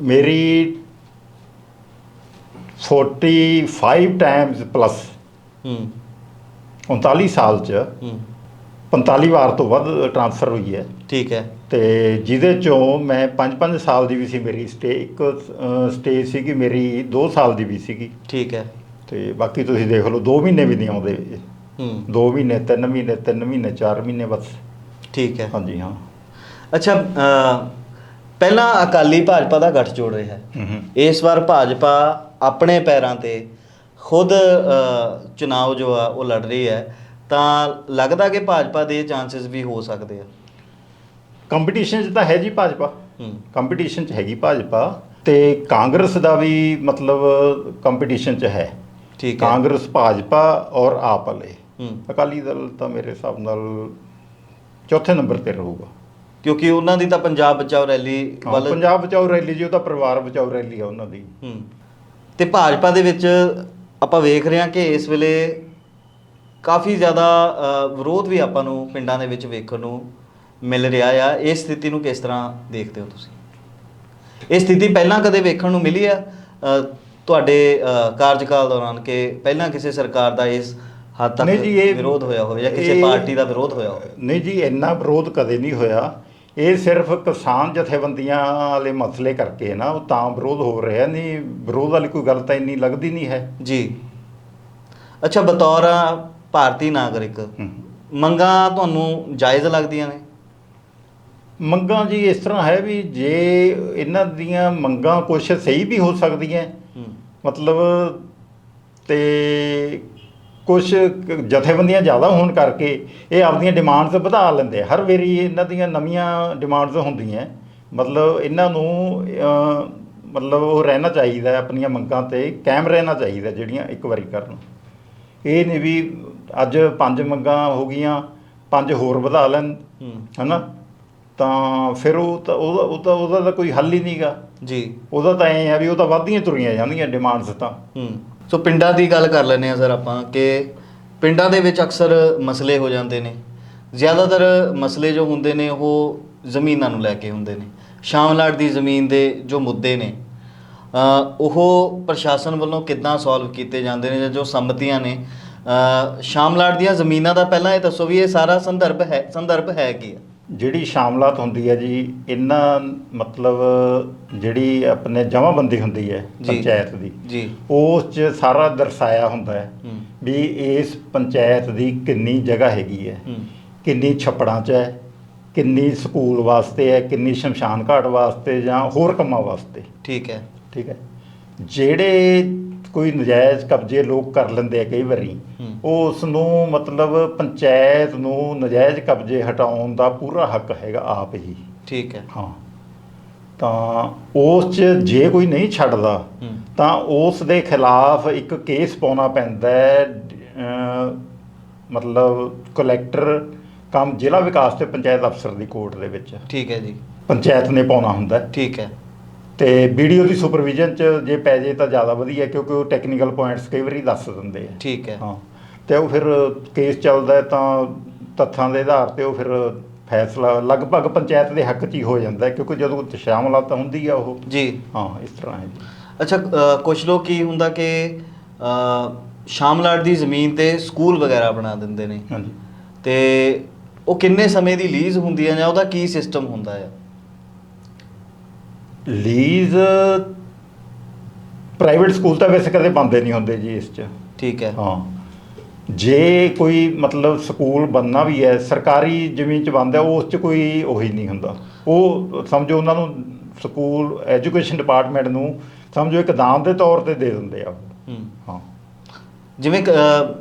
ਮੇਰੀ 45 ਟਾਈਮਸ ਪਲੱਸ ਹੂੰ। 39 ਸਾਲ ਚ। ਹੂੰ। 45 ਵਾਰ ਤੋਂ ਵੱਧ ਟਰਾਂਸਫਰ ਹੋਈ ਹੈ। ਠੀਕ ਹੈ। ਤੇ ਜਿਹਦੇ ਚੋਂ ਮੈਂ 5-5 ਸਾਲ ਦੀ ਵੀ ਸੀ ਮੇਰੀ ਸਟੇ ਇੱਕ ਸਟੇ ਸੀਗੀ ਮੇਰੀ 2 ਸਾਲ ਦੀ ਵੀ ਸੀਗੀ। ਠੀਕ ਹੈ। ਤੇ ਬਾਕੀ ਤੁਸੀਂ ਦੇਖ ਲਓ 2 ਮਹੀਨੇ ਵੀ ਨਹੀਂ ਆਉਂਦੇ। ਹੂੰ। 2 ਮਹੀਨੇ 3 ਮਹੀਨੇ 3 ਮਹੀਨੇ 4 ਮਹੀਨੇ ਬਸ। ਠੀਕ ਹੈ। ਹਾਂਜੀ ਹਾਂ। ਅੱਛਾ ਪਹਿਲਾਂ ਅਕਾਲੀ ਭਾਜਪਾ ਦਾ ਗੱਠਜੋੜ ਰਿਹਾ ਇਸ ਵਾਰ ਭਾਜਪਾ ਆਪਣੇ ਪੈਰਾਂ ਤੇ ਖੁਦ ਅ, ਚੁਣਾਵ ਜੋ ਆ ਉਹ ਲੜ ਰਹੀ ਹੈ। ਤਾਂ ਲੱਗਦਾ ਕਿ ਭਾਜਪਾ ਦੇ ਚਾਂਸਸ ਵੀ ਹੋ ਸਕਦੇ ਆ। ਕੰਪੀਟੀਸ਼ਨ 'ਚ ਤਾਂ ਹੈ ਜੀ ਭਾਜਪਾ। ਹੂੰ। ਕੰਪੀਟੀਸ਼ਨ 'ਚ ਹੈਗੀ ਭਾਜਪਾ ਤੇ ਕਾਂਗਰਸ ਦਾ ਵੀ ਮਤਲਬ ਕੰਪੀਟੀਸ਼ਨ 'ਚ ਹੈ। ਠੀਕ ਹੈ। ਕਾਂਗਰਸ ਭਾਜਪਾ ਔਰ ਆਪ ਵਾਲੇ। ਹੂੰ। ਅਕਾਲੀ ਦਲ ਤਾਂ ਮੇਰੇ ਹਿਸਾਬ ਨਾਲ ਚੌਥੇ ਨੰਬਰ ਤੇ ਰਹੂਗਾ। ਕਿਉਂਕਿ ਉਹਨਾਂ ਦੀ ਤਾਂ ਪੰਜਾਬ ਬਚਾਓ ਰੈਲੀ ਹਾਂ, ਵੱਲ ਪੰਜਾਬ ਬਚਾਓ ਰੈਲੀ ਜੀ ਉਹ ਤਾਂ ਪਰਿਵਾਰ ਬਚਾਓ ਰੈਲੀ ਆ ਉਹਨਾਂ ਦੀ। ਹੂੰ। ਤੇ ਭਾਜਪਾ ਦੇ ਵਿੱਚ ਆਪਾਂ ਵੇਖ ਰਹੇ ਹਾਂ ਕਿ ਇਸ ਵੇਲੇ ਕਾਫੀ ਜ਼ਿਆਦਾ ਅ, ਵਿਰੋਧ ਵੀ ਆਪਾਂ ਨੂੰ ਪਿੰਡਾਂ ਦੇ ਵਿੱਚ ਵੇਖਣ ਨੂੰ ਮਿਲ ਰਿਹਾ ਆ। ਇਸ ਸਥਿਤੀ ਨੂੰ ਕਿਸ ਤਰ੍ਹਾਂ ਦੇਖਦੇ ਹੋ ਤੁਸੀਂ? ਇਹ ਸਥਿਤੀ ਪਹਿਲਾਂ ਕਦੇ ਵੇਖਣ ਨੂੰ ਮਿਲੀ ਆ? ਅ, ਤੁਹਾਡੇ ਅ, ਕਾਰਜਕਾਲ ਦੌਰਾਨ ਕਿ ਪਹਿਲਾਂ ਕਿਸੇ ਸਰਕਾਰ ਦਾ ਇਸ ਹੱਦ ਤੱਕ ਨਹੀਂ ਜੀ, ਇਹ- ਵਿਰੋਧ ਹੋਇਆ ਹੋਵੇ ਜਾਂ ਕਿਸੇ ਇਹ- ਪਾਰਟੀ ਦਾ ਵਿਰੋਧ ਹੋਇਆ ਹੋਵੇ? ਨਹੀਂ ਜੀ ਇੰਨਾ ਵਿਰੋਧ ਕਦੇ ਨਹੀਂ ਹੋਇਆ। ਇਹ ਸਿਰਫ ਕਿਸਾਨ ਜਥੇਬੰਦੀਆਂ ਵਾਲੇ ਮਸਲੇ ਕਰਕੇ ਨਾ ਉਹ ਤਾਂ ਵਿਰੋਧ ਹੋ ਰਿਹਾ ਨਹੀਂ ਵਿਰੋਧ ਵਾਲੀ ਕੋਈ ਗੱਲ ਤਾਂ ਇੰਨੀ ਲੱਗਦੀ ਨਹੀਂ ਹੈ। ਜੀ। ਅੱਛਾ ਬਤੌਰ ਭਾਰਤੀ ਨਾਗਰਿਕ। ਮੰਗਾਂ ਤੁਹਾਨੂੰ ਜਾਇਜ਼ ਲੱਗਦੀਆਂ ਨੇ? ਮੰਗਾਂ ਜੀ ਇਸ ਤਰ੍ਹਾਂ ਹੈ ਵੀ ਜੇ ਇਹਨਾਂ ਦੀਆਂ ਮੰਗਾਂ ਕੁਝ ਸਹੀ ਵੀ ਹੋ ਸਕਦੀਆਂ ਮਤਲਬ ਤੇ ਕੁਝ ਜਥੇਬੰਦੀਆਂ ਜ਼ਿਆਦਾ ਹੋਣ ਕਰਕੇ ਇਹ ਆਪਦੀਆਂ ਡਿਮਾਂਡਸ ਵਧਾ ਲੈਂਦੇ। ਹਰ ਵਾਰੀ ਇਹਨਾਂ ਦੀਆਂ ਨਵੀਆਂ ਡਿਮਾਂਡਸ ਹੁੰਦੀਆਂ। ਮਤਲਬ ਇਹਨਾਂ ਨੂੰ ਮਤਲਬ ਉਹ ਰਹਿਣਾ ਚਾਹੀਦਾ ਆਪਣੀਆਂ ਮੰਗਾਂ ਤੇ ਕਾਇਮ ਰਹਿਣਾ ਚਾਹੀਦਾ ਜਿਹੜੀਆਂ ਇੱਕ ਵਾਰੀ ਕਰਨ। ਇਹ ਨਹੀਂ ਵੀ ਅੱਜ ਪੰਜ ਮੰਗਾਂ ਹੋ ਗਈਆਂ ਪੰਜ ਹੋਰ ਵਧਾ ਲੈਣ ਹਨਾ? ਤਾਂ ਫਿਰ ਉਹ ਤਾਂ ਉਹਦਾ ਉਹ ਤਾਂ ਉਹਦਾ ਤਾਂ ਕੋਈ ਹੱਲ ਹੀ ਨਹੀਂਗਾ ਜੀ। ਉਹਦਾ ਤਾਂ ਐ ਆ ਵੀ ਉਹ ਤਾਂ ਵੱਧਦੀਆਂ ਤੁਰੀਆਂ ਜਾਂਦੀਆਂ ਡਿਮਾਂਡਸ ਤਾਂ। ਹੂੰ। ਸੋ ਪਿੰਡਾਂ ਦੀ ਗੱਲ ਕਰ ਲੈਂਦੇ ਆ ਸਰ ਆਪਾਂ ਕਿ ਪਿੰਡਾਂ ਦੇ ਵਿੱਚ ਅਕਸਰ ਮਸਲੇ ਹੋ ਜਾਂਦੇ ਨੇ। ਜ਼ਿਆਦਾਤਰ ਮਸਲੇ ਜੋ ਹੁੰਦੇ ਨੇ ਉਹ ਜ਼ਮੀਨਾਂ ਨੂੰ ਲੈ ਕੇ ਹੁੰਦੇ ਨੇ। ਸ਼ਾਮਲਾਟ ਦੀ ਜ਼ਮੀਨ ਦੇ ਜੋ ਮੁੱਦੇ ਨੇ ਉਹ ਪ੍ਰਸ਼ਾਸਨ ਵੱਲੋਂ ਕਿੱਦਾਂ ਸੋਲਵ ਕੀਤੇ ਜਾਂਦੇ ਨੇ ਜਾਂ ਜੋ ਸੰਮਤੀਆਂ ਨੇ ਅ, ਸ਼ਾਮਲਾਟ ਦੀਆਂ ਜ਼ਮੀਨਾਂ ਦਾ ਪਹਿਲਾਂ ਇਹ ਦੱਸੋ ਵੀ ਇਹ ਸਾਰਾ ਸੰਦਰਭ ਹੈ ਸੰਦਰਭ ਹੈ ਕੀ ਹੈ? ਜਿਹੜੀ ਸ਼ਾਮਲਾਤ ਹੁੰਦੀ ਹੈ ਜੀ ਇਹਨਾਂ ਮਤਲਬ ਜਿਹੜੀ ਆਪਣੇ ਜਮਾਬੰਦੀ ਹੁੰਦੀ ਹੈ ਜੀ। ਪੰਚਾਇਤ ਦੀ ਜੀ। ਉਸ 'ਚ ਸਾਰਾ ਦਰਸਾਇਆ ਹੁੰਦਾ ਹੈ ਹੂੰ। ਵੀ ਇਸ ਪੰਚਾਇਤ ਦੀ ਕਿੰਨੀ ਜਗ੍ਹਾ ਹੈਗੀ ਹੈ ਹੂੰ। ਕਿੰਨੀ ਛੱਪੜਾਂ 'ਚ ਹੈ ਕਿੰਨੀ ਸਕੂਲ ਵਾਸਤੇ ਹੈ ਕਿੰਨੀ ਸ਼ਮਸ਼ਾਨ ਘਾਟ ਵਾਸਤੇ ਜਾਂ ਹੋਰ ਕੰਮਾਂ ਵਾਸਤੇ। ਠੀਕ ਹੈ। ਠੀਕ ਹੈ। ਜਿਹੜੇ ਕੋਈ ਨਜਾਇਜ਼ ਕਬਜ਼ੇ ਲੋਕ ਕਰ ਲੈਂਦੇ ਆ ਕਈ ਵਾਰੀ। ਉਹ ਉਸ ਨੂੰ ਮਤਲਬ ਪੰਚਾਇਤ ਨੂੰ ਨਜਾਇਜ਼ ਕਬਜ਼ੇ ਹਟਾਉਣ ਦਾ ਪੂਰਾ ਹੱਕ ਹੈਗਾ ਆਪ ਹੀ। ਠੀਕ ਹੈ। ਹਾਂ। ਤਾਂ ਉਸ 'ਚ ਜੇ ਕੋਈ ਨਹੀਂ ਛੱਡਦਾ ਤਾਂ ਉਸ ਦੇ ਖਿਲਾਫ ਇੱਕ ਕੇਸ ਪਾਉਣਾ ਪੈਂਦਾ ਹੈ ਮਤਲਬ ਕਲੈਕਟਰ ਕੰਮ ਜ਼ਿਲ੍ਹਾ ਵਿਕਾਸ ਤੇ ਪੰਚਾਇਤ ਅਫਸਰ ਦੀ ਕੋਰਟ ਦੇ ਵਿੱਚ। ਠੀਕ ਹੈ ਜੀ। ਪੰਚਾਇਤ ਨੇ ਪਾਉਣਾ ਹੁੰਦਾ। ਠੀਕ ਹੈ। ਤੇ ਵੀਡੀਓ ਦੀ ਸੁਪਰਵਿਜ਼ਨ ਚ ਜੇ ਪੈ ਜੇ ਤਾਂ ਜ਼ਿਆਦਾ ਵਧੀਆ ਕਿਉਂਕਿ ਉਹ ਟੈਕਨੀਕਲ ਪੁਆਇੰਟਸ ਕਈ ਵਾਰੀ ਦੱਸ ਦਿੰਦੇ ਆ। ਠੀਕ ਹੈ। ਹਾਂ। ਤੇ ਉਹ ਫਿਰ ਕੇਸ ਚੱਲਦਾ ਹੈ ਤਾਂ ਤੱਥਾਂ ਦੇ ਆਧਾਰ ਤੇ ਉਹ ਫਿਰ ਫੈਸਲਾ ਲਗਭਗ ਪੰਚਾਇਤ ਦੇ ਹੱਕ 'ਚ ਹੀ ਹੋ ਜਾਂਦਾ ਹੈ ਕਿਉਂਕਿ ਜਦੋਂ ਸ਼ਾਮਲਾਤ ਹੁੰਦੀ ਆ ਉਹ। ਜੀ। ਹਾਂ ਇਸ ਤਰ੍ਹਾਂ ਹੈ ਜੀ। ਅੱਛਾ ਅ, ਕੁਛ ਲੋਕ ਕੀ ਹੁੰਦਾ ਕਿ ਅ, ਸ਼ਾਮਲਾਟ ਦੀ ਜ਼ਮੀਨ ਤੇ ਸਕੂਲ ਵਗੈਰਾ ਬਣਾ ਦਿੰਦੇ ਨੇ। ਹਾਂਜੀ। ਤੇ ਉਹ ਕਿੰਨੇ ਸਮੇਂ ਦੀ ਲੀਜ਼ ਹੁੰਦੀ ਹੈ ਜਾਂ ਉਹਦਾ ਕੀ ਸਿਸਟਮ ਹੁੰਦਾ ਹੈ? ਲੀਜ਼ ਪ੍ਰਾਈਵੇਟ ਸਕੂਲ ਤਾਂ ਵੈਸੇ ਕਦੇ ਬੰਦੇ ਨਹੀਂ ਹੁੰਦੇ ਜੀ ਇਸ 'ਚ। ਠੀਕ ਹੈ। ਹਾਂ। ਜੇ ਕੋਈ ਮਤਲਬ ਸਕੂਲ ਬੰਨਾ ਵੀ ਹੈ ਸਰਕਾਰੀ ਜ਼ਮੀਨ 'ਚ ਬੰਦਾ ਉਸ 'ਚ ਕੋਈ ਉਹੀ ਨਹੀਂ ਹੁੰਦਾ। ਉਹ ਸਮਝੋ ਉਹਨਾਂ ਨੂੰ ਸਕੂਲ ਐਜੂਕੇਸ਼ਨ ਡਿਪਾਰਟਮੈਂਟ ਨੂੰ ਸਮਝੋ ਇੱਕ ਦਾਨ ਦੇ ਤੌਰ ਤੇ ਦੇ ਦਿੰਦੇ ਆ। ਉਹ। ਹੂੰ। ਹਾਂ। ਜਿਵੇਂ ਕ- ਅ,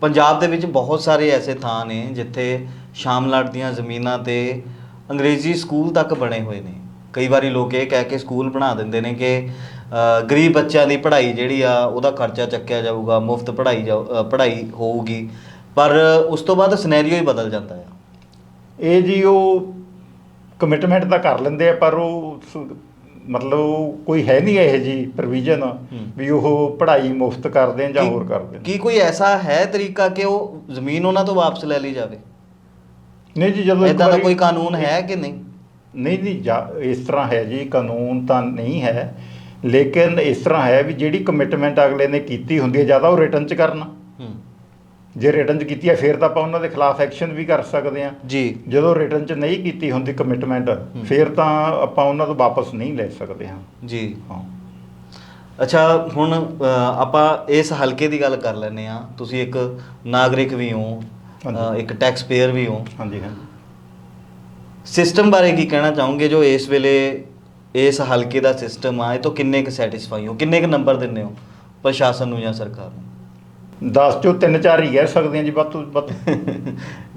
ਪੰਜਾਬ ਦੇ ਵਿੱਚ ਬਹੁਤ ਸਾਰੇ ਐਸੇ ਥਾਂ ਨੇ ਜਿੱਥੇ ਸ਼ਾਮਲਾਟ ਦੀਆਂ ਜ਼ਮੀਨਾਂ ਤੇ ਅੰਗਰੇਜ਼ੀ ਸਕੂਲ ਤੱਕ ਬਣੇ ਹੋਏ ਨੇ। ਕਈ ਵਾਰੀ ਲੋਕ ਇਹ ਕਹਿ ਕੇ ਸਕੂਲ ਬਣਾ ਦਿੰਦੇ ਨੇ ਕਿ ਅ, ਗਰੀਬ ਬੱਚਿਆਂ ਦੀ ਪੜ੍ਹਾਈ ਜਿਹੜੀ ਆ ਉਹਦਾ ਖਰਚਾ ਚੱਕਿਆ ਜਾਊਗਾ ਮੁਫਤ ਪੜ੍ਹਾਈ ਜਾਊ- ਅ, ਪੜ੍ਹਾਈ ਹੋਊਗੀ। ਪਰ ਉਸ ਤੋਂ ਬਾਅਦ ਸਿਨੈਰੀਓ ਹੀ ਬਦਲ ਜਾਂਦਾ ਆ। ਇਹ ਜੀ ਉਹ ਕਮਿਟਮੈਂਟ ਤਾਂ ਕਰ ਲੈਂਦੇ ਆ ਪਰ ਉਹ ਸ- ਮਤਲਬ ਉਹ ਕੋਈ ਹੈ ਨਹੀਂ ਇਹ ਜੀ ਪ੍ਰੋਵੀਜ਼ਨ ਵੀ ਉਹ ਪੜ੍ਹਾਈ ਮੁਫਤ ਕਰ ਦੇਣ ਜਾਂ ਕੀ- ਹੋਰ ਕਰ ਦੇਣ ਕੀ ਕੋਈ ਐਸਾ ਹੈ ਤਰੀਕਾ ਕਿ ਉਹ ਜ਼ਮੀਨ ਉਹਨਾਂ ਤੋਂ ਵਾਪਸ ਲੈ ਲਈ ਜਾਵੇ? ਨਹੀਂ ਜੀ ਜਦੋਂ ਇੱਕ ਇਦਾਂ ਦਾ ਵਾਰੀ- ਕੋਈ ਕਾਨੂੰਨ ਹੈ ਕਿ ਨਹੀਂ? ਨਹੀਂ ਨਹੀਂ ਇਸ ਤਰ੍ਹਾਂ ਹੈ ਜੀ ਕਾਨੂੰਨ ਤਾਂ ਨਹੀਂ ਹੈ ਲੇਕਿਨ ਇਸ ਤਰ੍ਹਾਂ ਹੈ ਵੀ ਜਿਹੜੀ ਕਮਿਟਮੈਂਟ ਅਗਲੇ ਨੇ ਕੀਤੀ ਹੁੰਦੀ ਹੈ ਜ਼ਿਆਦਾ ਉਹ ਰਿਟਰਨ ਚ ਕਰਨਾ। ਹੂੰ। ਜੇ ਰਿਟਰਨ 'ਚ ਕੀਤੀ ਹੈ ਫਿਰ ਤਾਂ ਆਪਾਂ ਉਹਨਾਂ ਦੇ ਖਿਲਾਫ ਐਕਸ਼ਨ ਵੀ ਕਰ ਸਕਦੇ ਹਾਂ। ਜੀ। ਜਦੋਂ ਰਿਟਰਨ 'ਚ ਨਹੀਂ ਕੀਤੀ ਹੁੰਦੀ ਕਮਿਟਮੈਂਟ ਫਿਰ ਤਾਂ ਆਪਾਂ ਉਹਨਾਂ ਤੋਂ ਵਾਪਸ ਨਹੀਂ ਲੈ ਸਕਦੇ ਹਾਂ। ਜੀ। ਹਾਂ। ਅੱਛਾ ਹੁਣ ਆਪਾਂ ਇਸ ਹਲਕੇ ਦੀ ਗੱਲ ਕਰ ਲੈਂਦੇ ਆ ਤੁਸੀਂ ਇੱਕ ਨਾਗਰਿਕ ਵੀ ਹੋ। ਇੱਕ ਟੈਕਸ ਪੇਅਰ ਵੀ ਹੋ। ਹਾਂਜੀ ਹਾਂਜੀ। ਸਿਸਟਮ ਬਾਰੇ ਕੀ ਕਹਿਣਾ ਚਾਹੋਗੇ ਜੋ ਇਸ ਵੇਲੇ ਇਸ ਹਲਕੇ ਦਾ ਸਿਸਟਮ ਆ? ਇਹ ਤੋਂ ਕਿੰਨੇ ਕੁ ਸੈਟੀਸਫਾਈ ਹੋ? ਕਿੰਨੇ ਕੁ ਨੰਬਰ ਦਿੰਦੇ ਹੋ ਪ੍ਰਸ਼ਾਸਨ ਨੂੰ ਜਾਂ ਸਰਕਾਰ ਨੂੰ? 10 ਚੋਂ 3-4 ਹੀ ਕਹਿ ਸਕਦੇ ਹਾਂ ਜੀ ਵੱਧ ਤੋਂ ਵੱਧ।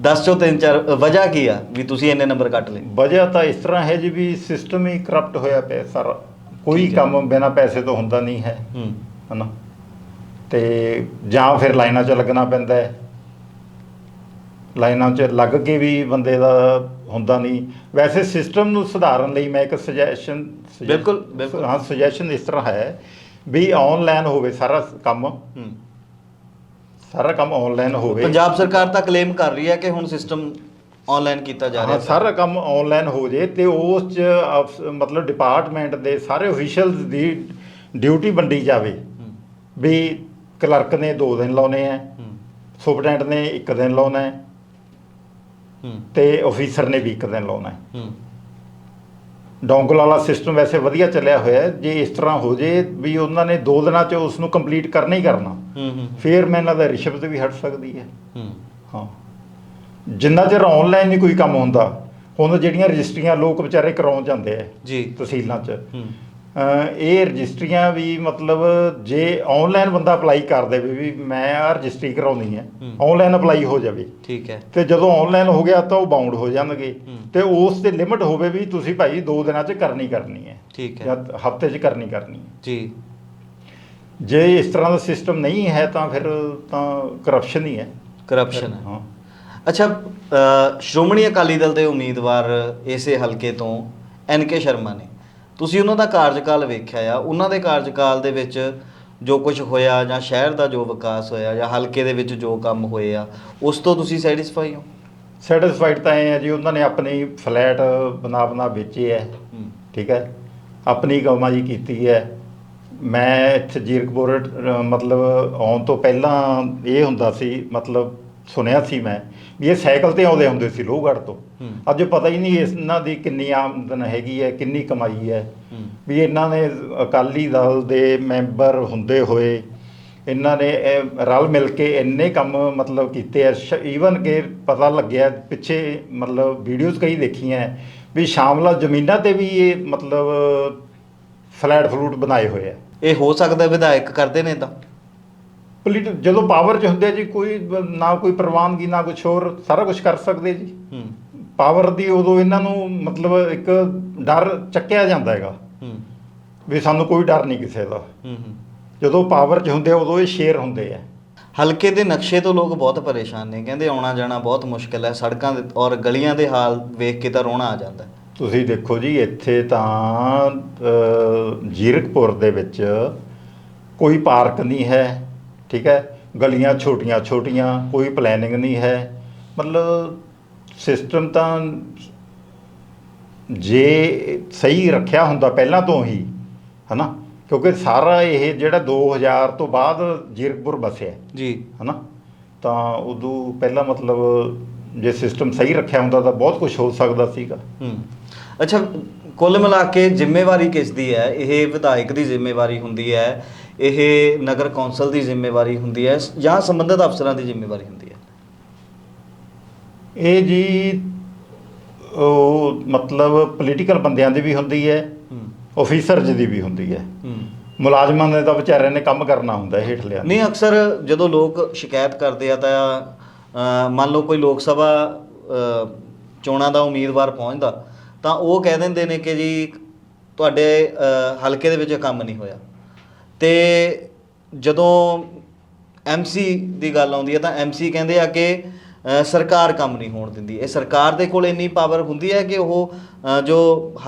10 ਚੋਂ 3 4 ਵਜ੍ਹਾ ਕੀ ਆ ਵੀ ਤੁਸੀਂ ਇੰਨੇ ਨੰਬਰ ਕੱਟ ਲਏ? ਵਜ੍ਹਾ ਤਾਂ ਇਸ ਤਰ੍ਹਾਂ ਹੈ ਜੀ ਵੀ ਸਿਸਟਮ ਹੀ ਕਰਪਟ ਹੋਇਆ ਪਿਆ ਸਾਰਾ। ਕੋਈ। ਕੰਮ ਬਿਨਾਂ ਪੈਸੇ ਤੋਂ ਹੁੰਦਾ ਨਹੀਂ ਹੈ। ਹੂੰ। ਹਨਾ? ਤੇ ਜਾਂ ਫਿਰ ਲਾਈਨਾਂ 'ਚ ਲੱਗਣਾ ਪੈਂਦਾ ਹੈ। ਲਾਈਨਾਂ 'ਚ ਲੱਗ ਕੇ ਵੀ ਬੰਦੇ ਦਾ ਹੁੰਦਾ ਨਹੀਂ। ਵੈਸੇ ਸਿਸਟਮ ਨੂੰ ਸੁਧਾਰਨ ਲਈ ਮੈਂ ਇੱਕ ਸੁਜੈਸ਼ਨ ਬਿਲਕੁਲ, ਬਿਲਕੁਲ। ਹਾਂ ਸੁਜੈਸ਼ਨ ਇਸ ਤਰ੍ਹਾਂ ਹੈ ਵੀ ਆਨਲਾਈਨ ਹੋਵੇ ਸਾਰਾ ਕੰਮ। ਸਾਰਾ ਕੰਮ ਆਨਲਾਈਨ ਹੋਵੇ। ਪੰਜਾਬ ਸਰਕਾਰ ਤਾਂ ਕਲੇਮ ਕਰ ਰਹੀ ਹੈ ਕਿ ਹੁਣ ਸਿਸਟਮ ਆਨਲਾਈਨ ਕੀਤਾ ਜਾ ਰਿਹਾ ਹਾਂ ਸਾਰਾ ਕੰਮ ਆਨਲਾਈਨ ਹੋ ਜੇ ਤੇ ਉਸ ਚ ਮਤਲਬ ਡਿਪਾਰਟਮੈਂਟ ਦੇ ਸਾਰੇ ਅਫੀਸ਼ੀਅਲਸ ਦੀ ਡਿਊਟੀ ਵੰਡੀ ਜਾਵੇ। ਵੀ ਕਲਰਕ ਨੇ 2 ਦਿਨ ਲਾਉਣੇ ਆ ਸੁਪਰਡੈਂਟ ਨੇ 1 ਦਿਨ ਲਾਉਣਾ ਹੂੰ। ਤੇ ਅਫੀਸਰ ਨੇ ਵੀ 1 ਦਿਨ ਲਾਉਣਾ ਹੈ। ਹੂੰ। ਡੋਂਗਲ ਵਾਲਾ ਸਿਸਟਮ ਵੈਸੇ ਵਧੀਆ ਚੱਲਿਆ ਹੋਇਆ ਹੈ। ਜੇ ਇਸ ਤਰ੍ਹਾਂ ਹੋ ਜੇ ਵੀ ਉਹਨਾਂ ਨੇ 2 ਦਿਨਾਂ ਚ ਉਸ ਨੂੰ ਕੰਪਲੀਟ ਕਰਨਾ ਹੀ ਕਰਨਾ ਹੂੰ ਹੂੰ। ਫਿਰ ਮੈਂ ਇਹਨਾਂ ਦਾ ਰਿਸ਼ਵਤ ਵੀ ਹਟ ਸਕਦੀ ਹੈ। ਹੂੰ। ਹਾਂ। ਜਿੰਨਾ ਚਿਰ ਆਨਲਾਈਨ ਨਹੀਂ ਕੋਈ ਕੰਮ ਹੁੰਦਾ ਹੁਣ ਜਿਹੜੀਆਂ ਰਜਿਸਟਰੀਆਂ ਲੋਕ ਵਿਚਾਰੇ ਕਰਾਉਣ ਜਾਂਦੇ ਆ ਜੀ। ਤਹਿਸੀਲਾਂ 'ਚ ਇਹ ਰਜਿਸਟਰੀਆਂ ਵੀ ਮਤਲਬ ਜੇ ਆਨਲਾਈਨ ਬੰਦਾ ਅਪਲਾਈ ਕਰ ਦੇਵੇ ਵੀ ਮੈਂ ਆ ਰਜਿਸਟਰੀ ਕਰਾਉਣੀ ਹੈ। ਆਨਲਾਈਨ ਅਪਲਾਈ ਹੋ ਜਾਵੇ। ਠੀਕ ਹੈ। ਤੇ ਜਦੋਂ ਆਨਲਾਈਨ ਹੋ ਗਿਆ ਤਾਂ ਉਹ ਬਾਉਂਡ ਹੋ ਜਾਣਗੇ। ਤੇ ਉਸ ਤੇ ਲਿਮਟ ਹੋਵੇ ਵੀ ਤੁਸੀਂ ਭਾਈ 2 ਦਿਨਾਂ 'ਚ ਕਰਨੀ ਕਰਨੀ ਹੈ। ਠੀਕ ਹੈ। ਜਾਂ ਹਫ਼ਤੇ 'ਚ ਕਰਨੀ ਕਰਨੀ ਹੈ। ਜੀ। ਜੇ ਇਸ ਤਰ੍ਹਾਂ ਦਾ ਸਿਸਟਮ ਨਹੀਂ ਹੈ ਤਾਂ ਫਿਰ ਤਾਂ ਕਰਪਸ਼ਨ ਹੀ ਹੈ। ਕਰਪਸ਼ਨ ਹੈ। ਹਾਂ। ਅੱਛਾ ਸ਼੍ਰੋਮਣੀ ਅਕਾਲੀ ਦਲ ਦੇ ਉਮੀਦਵਾਰ ਇਸੇ ਹਲਕੇ ਤੋਂ ਐਨ ਕੇ ਸ਼ਰਮਾ ਨੇ। ਤੁਸੀਂ ਉਹਨਾਂ ਦਾ ਕਾਰਜਕਾਲ ਵੇਖਿਆ ਆ ਉਹਨਾਂ ਦੇ ਕਾਰਜਕਾਲ ਦੇ ਵਿੱਚ ਜੋ ਕੁਝ ਹੋਇਆ ਜਾਂ ਸ਼ਹਿਰ ਦਾ ਜੋ ਵਿਕਾਸ ਹੋਇਆ ਜਾਂ ਹਲਕੇ ਦੇ ਵਿੱਚ ਜੋ ਕੰਮ ਹੋਏ ਆ ਉਸ ਤੋਂ ਤੁਸੀਂ ਸੈਟੀਸਫਾਈ ਹੋ? ਸੈਟੀਸਫਾਈਡ ਤਾਂ ਹੈ ਜੀ ਉਹਨਾਂ ਨੇ ਆਪਣੀ ਫਲੈਟ ਬਣਾ ਬਣਾ ਵੇਚੇ ਹੈ। ਠੀਕ ਹੈ। ਆਪਣੀ ਕਮਾਈ ਕੀਤੀ ਹੈ। ਮੈਂ ਇੱਥੇ ਜੀਰਕਪੁਰ ਮਤਲਬ ਆਉਣ ਤੋਂ ਪਹਿਲਾਂ ਇਹ ਹੁੰਦਾ ਸੀ ਮਤਲਬ ਸੁਣਿਆ ਸੀ ਮੈਂ ਵੀ ਇਹ ਸਾਈਕਲ ਤੇ ਆਉਂਦੇ ਹੁੰਦੇ ਸੀ ਲੋਹਗੜ੍ਹ ਤੋਂ। ਅੱਜ ਪਤਾ ਹੀ ਨਹੀਂ ਇਹਨਾਂ ਦੀ ਕਿੰਨੀ ਆਮਦਨ ਹੈਗੀ ਹੈ ਕਿੰਨੀ ਕਮਾਈ ਹੈ। ਵੀ ਇਹਨਾਂ ਨੇ ਅਕਾਲੀ ਦਲ ਦੇ ਮੈਂਬਰ ਹੁੰਦੇ ਹੋਏ ਇਹਨਾਂ ਨੇ ਰਲ ਮਿਲ ਕੇ ਇੰਨੇ ਕੰਮ ਮਤਲਬ ਕੀਤੇ ਐ ਈਵਨ ਕਿ ਪਤਾ ਲੱਗਿਆ ਪਿੱਛੇ ਮਤਲਬ ਵੀਡੀਓਜ਼ ਕਈ ਦੇਖੀਆਂ ਵੀ ਸ਼ਾਮਲਾ ਜ਼ਮੀਨਾਂ ਤੇ ਵੀ ਇਹ ਮਤਲਬ ਫਲੈਟ ਫਲੂਟ ਬਣਾਏ ਹੋਏ ਆ। ਇਹ ਹੋ ਸਕਦਾ ਵਿਧਾਇਕ ਕਰਦੇ ਨੇ ਤਾਂ। ਪੋਲੀਟ ਜਦੋਂ ਪਾਵਰ 'ਚ ਹੁੰਦੇ ਜੀ ਕੋਈ ਨਾ ਕੋਈ ਪ੍ਰਵਾਨਗੀ ਨਾ ਕੁਛ ਹੋਰ ਸਾਰਾ ਕੁਝ ਕਰ ਸਕਦੇ ਜੀ। ਹੂੰ। ਪਾਵਰ ਦੀ ਉਦੋਂ ਇਹਨਾਂ ਨੂੰ ਮਤਲਬ ਇੱਕ ਡਰ ਚੱਕਿਆ ਜਾਂਦਾ ਹੈਗਾ। ਹੂੰ। ਵੀ ਸਾਨੂੰ ਕੋਈ ਡਰ ਨਹੀਂ ਕਿਸੇ ਦਾ। ਜਦੋਂ ਪਾਵਰ 'ਚ ਹੁੰਦੇ ਉਦੋਂ ਇਹ ਸ਼ੇਰ ਹੁੰਦੇ ਆ। ਹਲਕੇ ਦੇ ਨਕਸ਼ੇ ਤੋਂ ਲੋਕ ਬਹੁਤ ਪਰੇਸ਼ਾਨ ਨੇ। ਕਹਿੰਦੇ ਆਉਣਾ ਜਾਣਾ ਬਹੁਤ ਮੁਸ਼ਕਲ ਹੈ। ਸੜਕਾਂ ਦੇ ਔਰ ਗਲੀਆਂ ਦੇ ਹਾਲ ਵੇਖ ਕੇ ਤਾਂ ਰੋਣਾ ਆ ਜਾਂਦਾ। ਤੁਸੀਂ ਦੇਖੋ ਜੀ ਇੱਥੇ ਤਾਂ ਜੀਰਕਪੁਰ ਦੇ ਵਿੱਚ ਕੋਈ ਪਾਰਕ ਨਹੀਂ ਹੈ। ਠੀਕ ਹੈ ਗਲੀਆਂ ਛੋਟੀਆਂ ਛੋਟੀਆਂ ਕੋਈ ਪਲੈਨਿੰਗ ਨਹੀਂ ਹੈ। ਮਤਲਬ ਸਿਸਟਮ ਤਾਂ ਜੇ ਸਹੀ ਰੱਖਿਆ ਹੁੰਦਾ ਪਹਿਲਾਂ ਤੋਂ ਹੀ ਹਨਾ? ਕਿਉਂਕਿ ਸਾਰਾ ਇਹ ਜਿਹੜਾ 2000 ਤੋਂ ਬਾਅਦ ਜੀਰਕਪੁਰ ਬਸਿਆ। ਜੀ। ਹਨਾ? ਤਾਂ ਉਦੋਂ ਪਹਿਲਾਂ ਮਤਲਬ ਜੇ ਸਿਸਟਮ ਸਹੀ ਰੱਖਿਆ ਹੁੰਦਾ ਤਾਂ ਬਹੁਤ ਕੁਝ ਹੋ ਸਕਦਾ ਸੀਗਾ। ਹੂੰ। ਅੱਛਾ ਕੁੱਲ ਮਿਲਾ ਕੇ ਜ਼ਿੰਮੇਵਾਰੀ ਕਿਸ ਦੀ ਹੈ? ਇਹ ਵਿਧਾਇਕ ਦੀ ਜ਼ਿੰਮੇਵਾਰੀ ਹੁੰਦੀ ਹੈ। ਇਹ ਨਗਰ ਕੌਂਸਲ ਦੀ ਜ਼ਿੰਮੇਵਾਰੀ ਹੁੰਦੀ ਹੈ ਜਾਂ ਸੰਬੰਧਿਤ ਅਫਸਰਾਂ ਦੀ ਜ਼ਿੰਮੇਵਾਰੀ ਹੁੰਦੀ ਹੈ? ਇਹ ਜੀ ਉਹ ਮਤਲਬ ਪੋਲੀਟੀਕਲ ਬੰਦਿਆਂ ਦੀ ਵੀ ਹੁੰਦੀ ਹੈ ਆਫੀਸਰਜ਼ ਦੀ ਵੀ ਹੁੰਦੀ ਹੈ। ਮੁਲਾਜ਼ਮਾਂ ਨੇ ਤਾਂ ਵਿਚਾਰਿਆਂ ਨੇ ਕੰਮ ਕਰਨਾ ਹੁੰਦਾ ਹੈ ਹੇਠਲਿਆਂ ਨਹੀਂ ਅਕਸਰ ਜਦੋਂ ਲੋਕ ਸ਼ਿਕਾਇਤ ਕਰਦੇ ਆ ਤਾਂ ਮੰਨ ਲਓ ਕੋਈ ਲੋਕ ਸਭਾ ਚੋਣਾਂ ਦਾ ਉਮੀਦਵਾਰ ਪਹੁੰਚਦਾ ਤਾਂ ਉਹ ਕਹਿ ਦਿੰਦੇ ਨੇ ਕਿ ਜੀ ਤੁਹਾਡੇ ਹਲਕੇ ਦੇ ਵਿੱਚ ਕੰਮ ਨਹੀਂ ਹੋਇਆ। ਤੇ ਜਦੋਂ ਐਮਸੀ ਦੀ ਗੱਲ ਆਉਂਦੀ ਹੈ ਤਾਂ ਐਮਸੀ ਕਹਿੰਦੇ ਆ ਕਿ ਅ, ਸਰਕਾਰ ਕੰਮ ਨਹੀਂ ਹੋਣ ਦਿੰਦੀ। ਇਹ ਸਰਕਾਰ ਦੇ ਕੋਲ ਇੰਨੀ ਪਾਵਰ ਹੁੰਦੀ ਹੈ ਕਿ ਉਹ ਅ, ਜੋ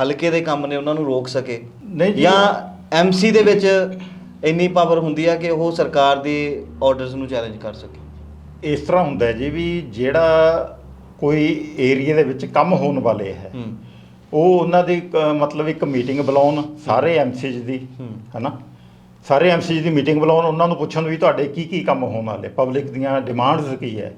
ਹਲਕੇ ਦੇ ਕੰਮ ਨੇ ਉਹਨਾਂ ਨੂੰ ਰੋਕ ਸਕੇ। ਨਹੀਂ ਜੀ। ਜਾਂ ਐਮਸੀ ਦੇ ਵਿੱਚ ਇੰਨੀ ਪਾਵਰ ਹੁੰਦੀ ਹੈ ਕਿ ਉਹ ਸਰਕਾਰ ਦੇ ਆਰਡਰਸ ਨੂੰ ਚੈਲੰਜ ਕਰ ਸਕੇ। ਇਸ ਤਰ੍ਹਾਂ ਹੁੰਦਾ ਹੈ ਜੀ ਵੀ ਜਿਹੜਾ ਕੋਈ ਏਰੀਆ ਦੇ ਵਿੱਚ ਕੰਮ ਹੋਣ ਵਾਲੇ ਹੈ ਹੂੰ। ਉਹ ਉਹਨਾਂ ਦੀ ਇੱਕ, ਮਤਲਬ ਇੱਕ ਮੀਟਿੰਗ ਬੁਲਾਉਣ ਸਾਰੇ ਐਮਸੀਜ਼ ਦੀ। ਹਨਾ? ਸਾਰੇ ਐਮਸੀ ਦੀ ਮੀਟਿੰਗ ਬੁਲਾਉਣ ਉਹਨਾਂ ਨੂੰ ਪੁੱਛਣ ਵੀ ਤੁਹਾਡੇ ਕੀ ਕੀ ਕੰਮ ਹੋਣ ਵਾਲੇ? ਪਬਲਿਕ ਦੀਆਂ ਡਿਮਾਂਡਸ ਕੀ ਹੈ?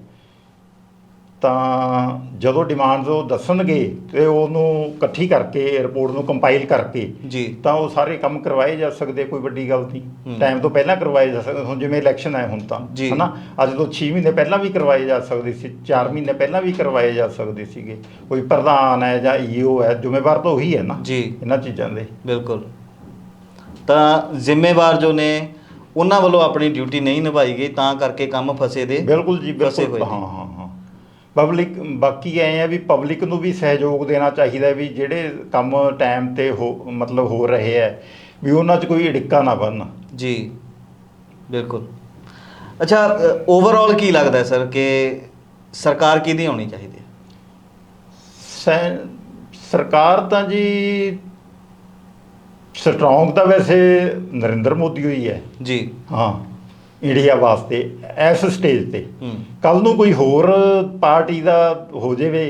ਤਾਂ ਜਦੋਂ ਡਿਮਾਂਡਸ ਉਹ ਦੱਸਣਗੇ ਤੇ ਉਹਨੂੰ ਇਕੱਠੀ ਕਰਕੇ ਰਿਪੋਰਟ ਨੂੰ ਕੰਪਾਈਲ ਕਰਕੇ ਜੀ। ਤਾਂ ਉਹ ਸਾਰੇ ਕੰਮ ਕਰਵਾਏ ਜਾ ਸਕਦੇ ਕੋਈ ਵੱਡੀ ਗੱਲ। ਨਹੀਂ। ਟਾਈਮ ਤੋਂ ਪਹਿਲਾਂ ਕਰਵਾਏ ਜਾ ਸਕਦੇ ਹੁਣ ਜਿਵੇਂ ਇਲੈਕਸ਼ਨ ਹੈ ਹੁਣ ਤਾਂ। ਹਨਾ? ਅੱਜ ਤੋਂ 6 ਮਹੀਨੇ ਪਹਿਲਾਂ ਵੀ ਕਰਵਾਏ ਜਾ ਸਕਦੇ ਸੀ 4 ਮਹੀਨੇ ਪਹਿਲਾਂ ਵੀ ਕਰਵਾਏ ਜਾ ਸਕਦੇ ਸੀਗੇ। ਕੋਈ ਪ੍ਰਧਾਨ ਹੈ ਜਾਂ ਈਓ ਹੈ ਜ਼ਿੰਮੇਵਾਰ ਤਾਂ ਉਹੀ ਹੈ ਨਾ ਜੀ। ਇਹਨਾਂ ਚੀਜ਼ਾਂ ਦੇ। ਬਿਲਕੁਲ। ਤਾਂ ਜ਼ਿੰਮੇਵਾਰ ਜੋ ਨੇ ਉਹਨਾਂ ਵੱਲੋਂ ਆਪਣੀ ਡਿਊਟੀ ਨਹੀਂ ਨਿਭਾਈ ਗਈ ਤਾਂ ਕਰਕੇ ਕੰਮ ਫਸੇ ਦੇ ਬਿਲਕੁਲ ਜੀ ਫਸੇ ਬਿਲਕੁਲ। ਹੋਏ ਹਾਂ ਨੇ। ਹਾਂ ਹਾਂ ਪਬਲਿਕ ਬਾਕੀ ਐ ਆ ਵੀ ਪਬਲਿਕ ਨੂੰ ਵੀ ਸਹਿਯੋਗ ਦੇਣਾ ਚਾਹੀਦਾ ਹੈ ਵੀ ਜਿਹੜੇ ਕੰਮ ਟਾਈਮ ਤੇ ਹੋ ਮਤਲਬ ਹੋ ਰਹੇ ਹੈ ਵੀ ਉਹਨਾਂ 'ਚ ਕੋਈ ਅੜਿੱਕਾ ਨਾ ਬਣ ਜੀ ਬਿਲਕੁਲ। ਅੱਛਾ ਓਵਰਆਲ ਕੀ ਲੱਗਦਾ ਹੈ ਸਰ ਕਿ ਸਰਕਾਰ ਕਿਹਦੀ ਹੋਣੀ ਚਾਹੀਦੀ ਹੈ? ਸੈ- ਸਰਕਾਰ ਤਾਂ ਜੀ ਸਟਰੋਂਗ ਤਾਂ ਵੈਸੇ ਨਰਿੰਦਰ ਮੋਦੀ ਹੋਈ ਹੈ। ਜੀ। ਹਾਂ ਇੰਡੀਆ ਵਾਸਤੇ ਇਸ ਸਟੇਜ ਤੇ। ਕੱਲ ਨੂੰ ਕੋਈ ਹੋਰ ਪਾਰਟੀ ਦਾ ਹੋ ਜਾਵੇ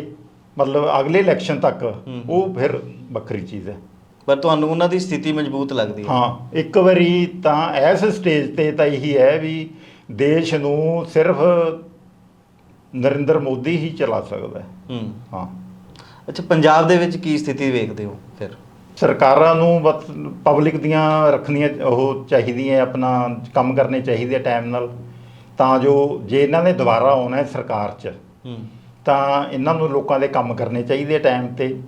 ਮਤਲਬ ਅਗਲੇ ਇਲੈਕਸ਼ਨ ਤੱਕ। ਉਹ ਫਿਰ ਵੱਖਰੀ ਚੀਜ਼ ਹੈ। ਪਰ ਤੁਹਾਨੂੰ ਉਹਨਾਂ ਦੀ ਸਥਿਤੀ ਮਜ਼ਬੂਤ ਲੱਗਦੀ ਹੈ। ਹਾਂ ਇੱਕ ਵਾਰੀ ਤਾਂ ਇਸ ਸਟੇਜ ਤੇ ਤਾਂ ਇਹੀ ਹੈ ਵੀ ਦੇਸ਼ ਨੂੰ ਸਿਰਫ ਨਰਿੰਦਰ ਮੋਦੀ ਹੀ ਚਲਾ ਸਕਦਾ ਹੂੰ। ਹਾਂ। ਅੱਛਾ ਪੰਜਾਬ ਦੇ ਵਿੱਚ ਕੀ ਸਥਿਤੀ ਵੇਖਦੇ ਹੋ ਫਿਰ? ਸਰਕਾਰਾਂ ਨੂੰ ਬਸ ਪਬਲਿਕ ਦੀਆਂ ਰੱਖਣੀਆਂ ਉਹ ਚਾਹੀਦੀਆਂ ਆਪਣਾ ਕੰਮ ਕਰਨੇ ਚਾਹੀਦੇ ਟਾਈਮ ਨਾਲ। ਤਾਂ ਜੋ ਜੇ ਇਹਨਾਂ ਨੇ ਦੁਬਾਰਾ ਆਉਣਾ ਹੈ ਸਰਕਾਰ 'ਚ ਹੂੰ। ਤਾਂ ਇਹਨਾਂ ਨੂੰ ਲੋਕਾਂ ਦੇ ਕੰਮ ਕਰਨੇ ਚਾਹੀਦੇ ਟਾਈਮ ਤੇ।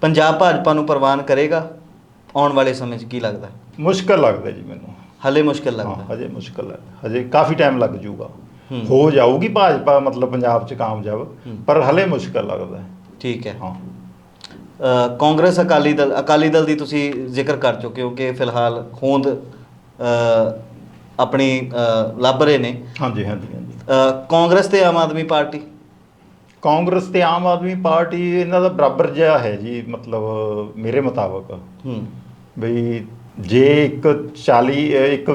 ਪੰਜਾਬ ਭਾਜਪਾ ਨੂੰ ਪ੍ਰਵਾਨ ਕਰੇਗਾ ਆਉਣ ਵਾਲੇ ਸਮੇਂ 'ਚ ਕੀ ਲੱਗਦਾ? ਮੁਸ਼ਕਲ ਲੱਗਦਾ ਜੀ ਮੈਨੂੰ। ਹਲੇ ਮੁਸ਼ਕਿਲ ਹਾਂ ਲੱਗਦਾ ਹਜੇ ਮੁਸ਼ਕਲ ਹੈ। ਹਜੇ ਕਾਫੀ ਟਾਈਮ ਲੱਗ ਜਾਊਗਾ। ਹੂੰ। ਹੋ ਜਾਊਗੀ ਭਾਜਪਾ ਮਤਲਬ ਪੰਜਾਬ 'ਚ ਕਾਮਯਾਬ। ਪਰ ਹਲੇ ਮੁਸ਼ਕਲ ਲੱਗਦਾ ਹੈ। ਠੀਕ ਹੈ। ਹਾਂ। ਅ, ਕਾਂਗਰਸ ਅਕਾਲੀ ਦਲ ਅਕਾਲੀ ਦਲ ਦੀ ਤੁਸੀਂ ਜ਼ਿਕਰ ਕਰ ਚੁੱਕੇ ਹੋ ਕਿ ਫਿਲਹਾਲ ਹੋਂਦ ਅ, ਆਪਣੀ ਅ, ਲੱਭ ਰਹੇ ਨੇ। ਹਾਂਜੀ ਹਾਂਜੀ ਹਾਂਜੀ। ਅ, ਕਾਂਗਰਸ ਤੇ ਆਮ ਆਦਮੀ ਪਾਰਟੀ? ਕਾਂਗਰਸ ਤੇ ਆਮ ਆਦਮੀ ਪਾਰਟੀ ਇਹਨਾਂ ਦਾ ਬਰਾਬਰ ਜਿਹਾ ਹੈ ਜੀ ਮਤਲਬ ਮੇਰੇ ਮੁਤਾਬਕ। ਹੂੰ। ਬਈ ਜੇ ਇੱਕ 40 ਅ, ਇੱਕ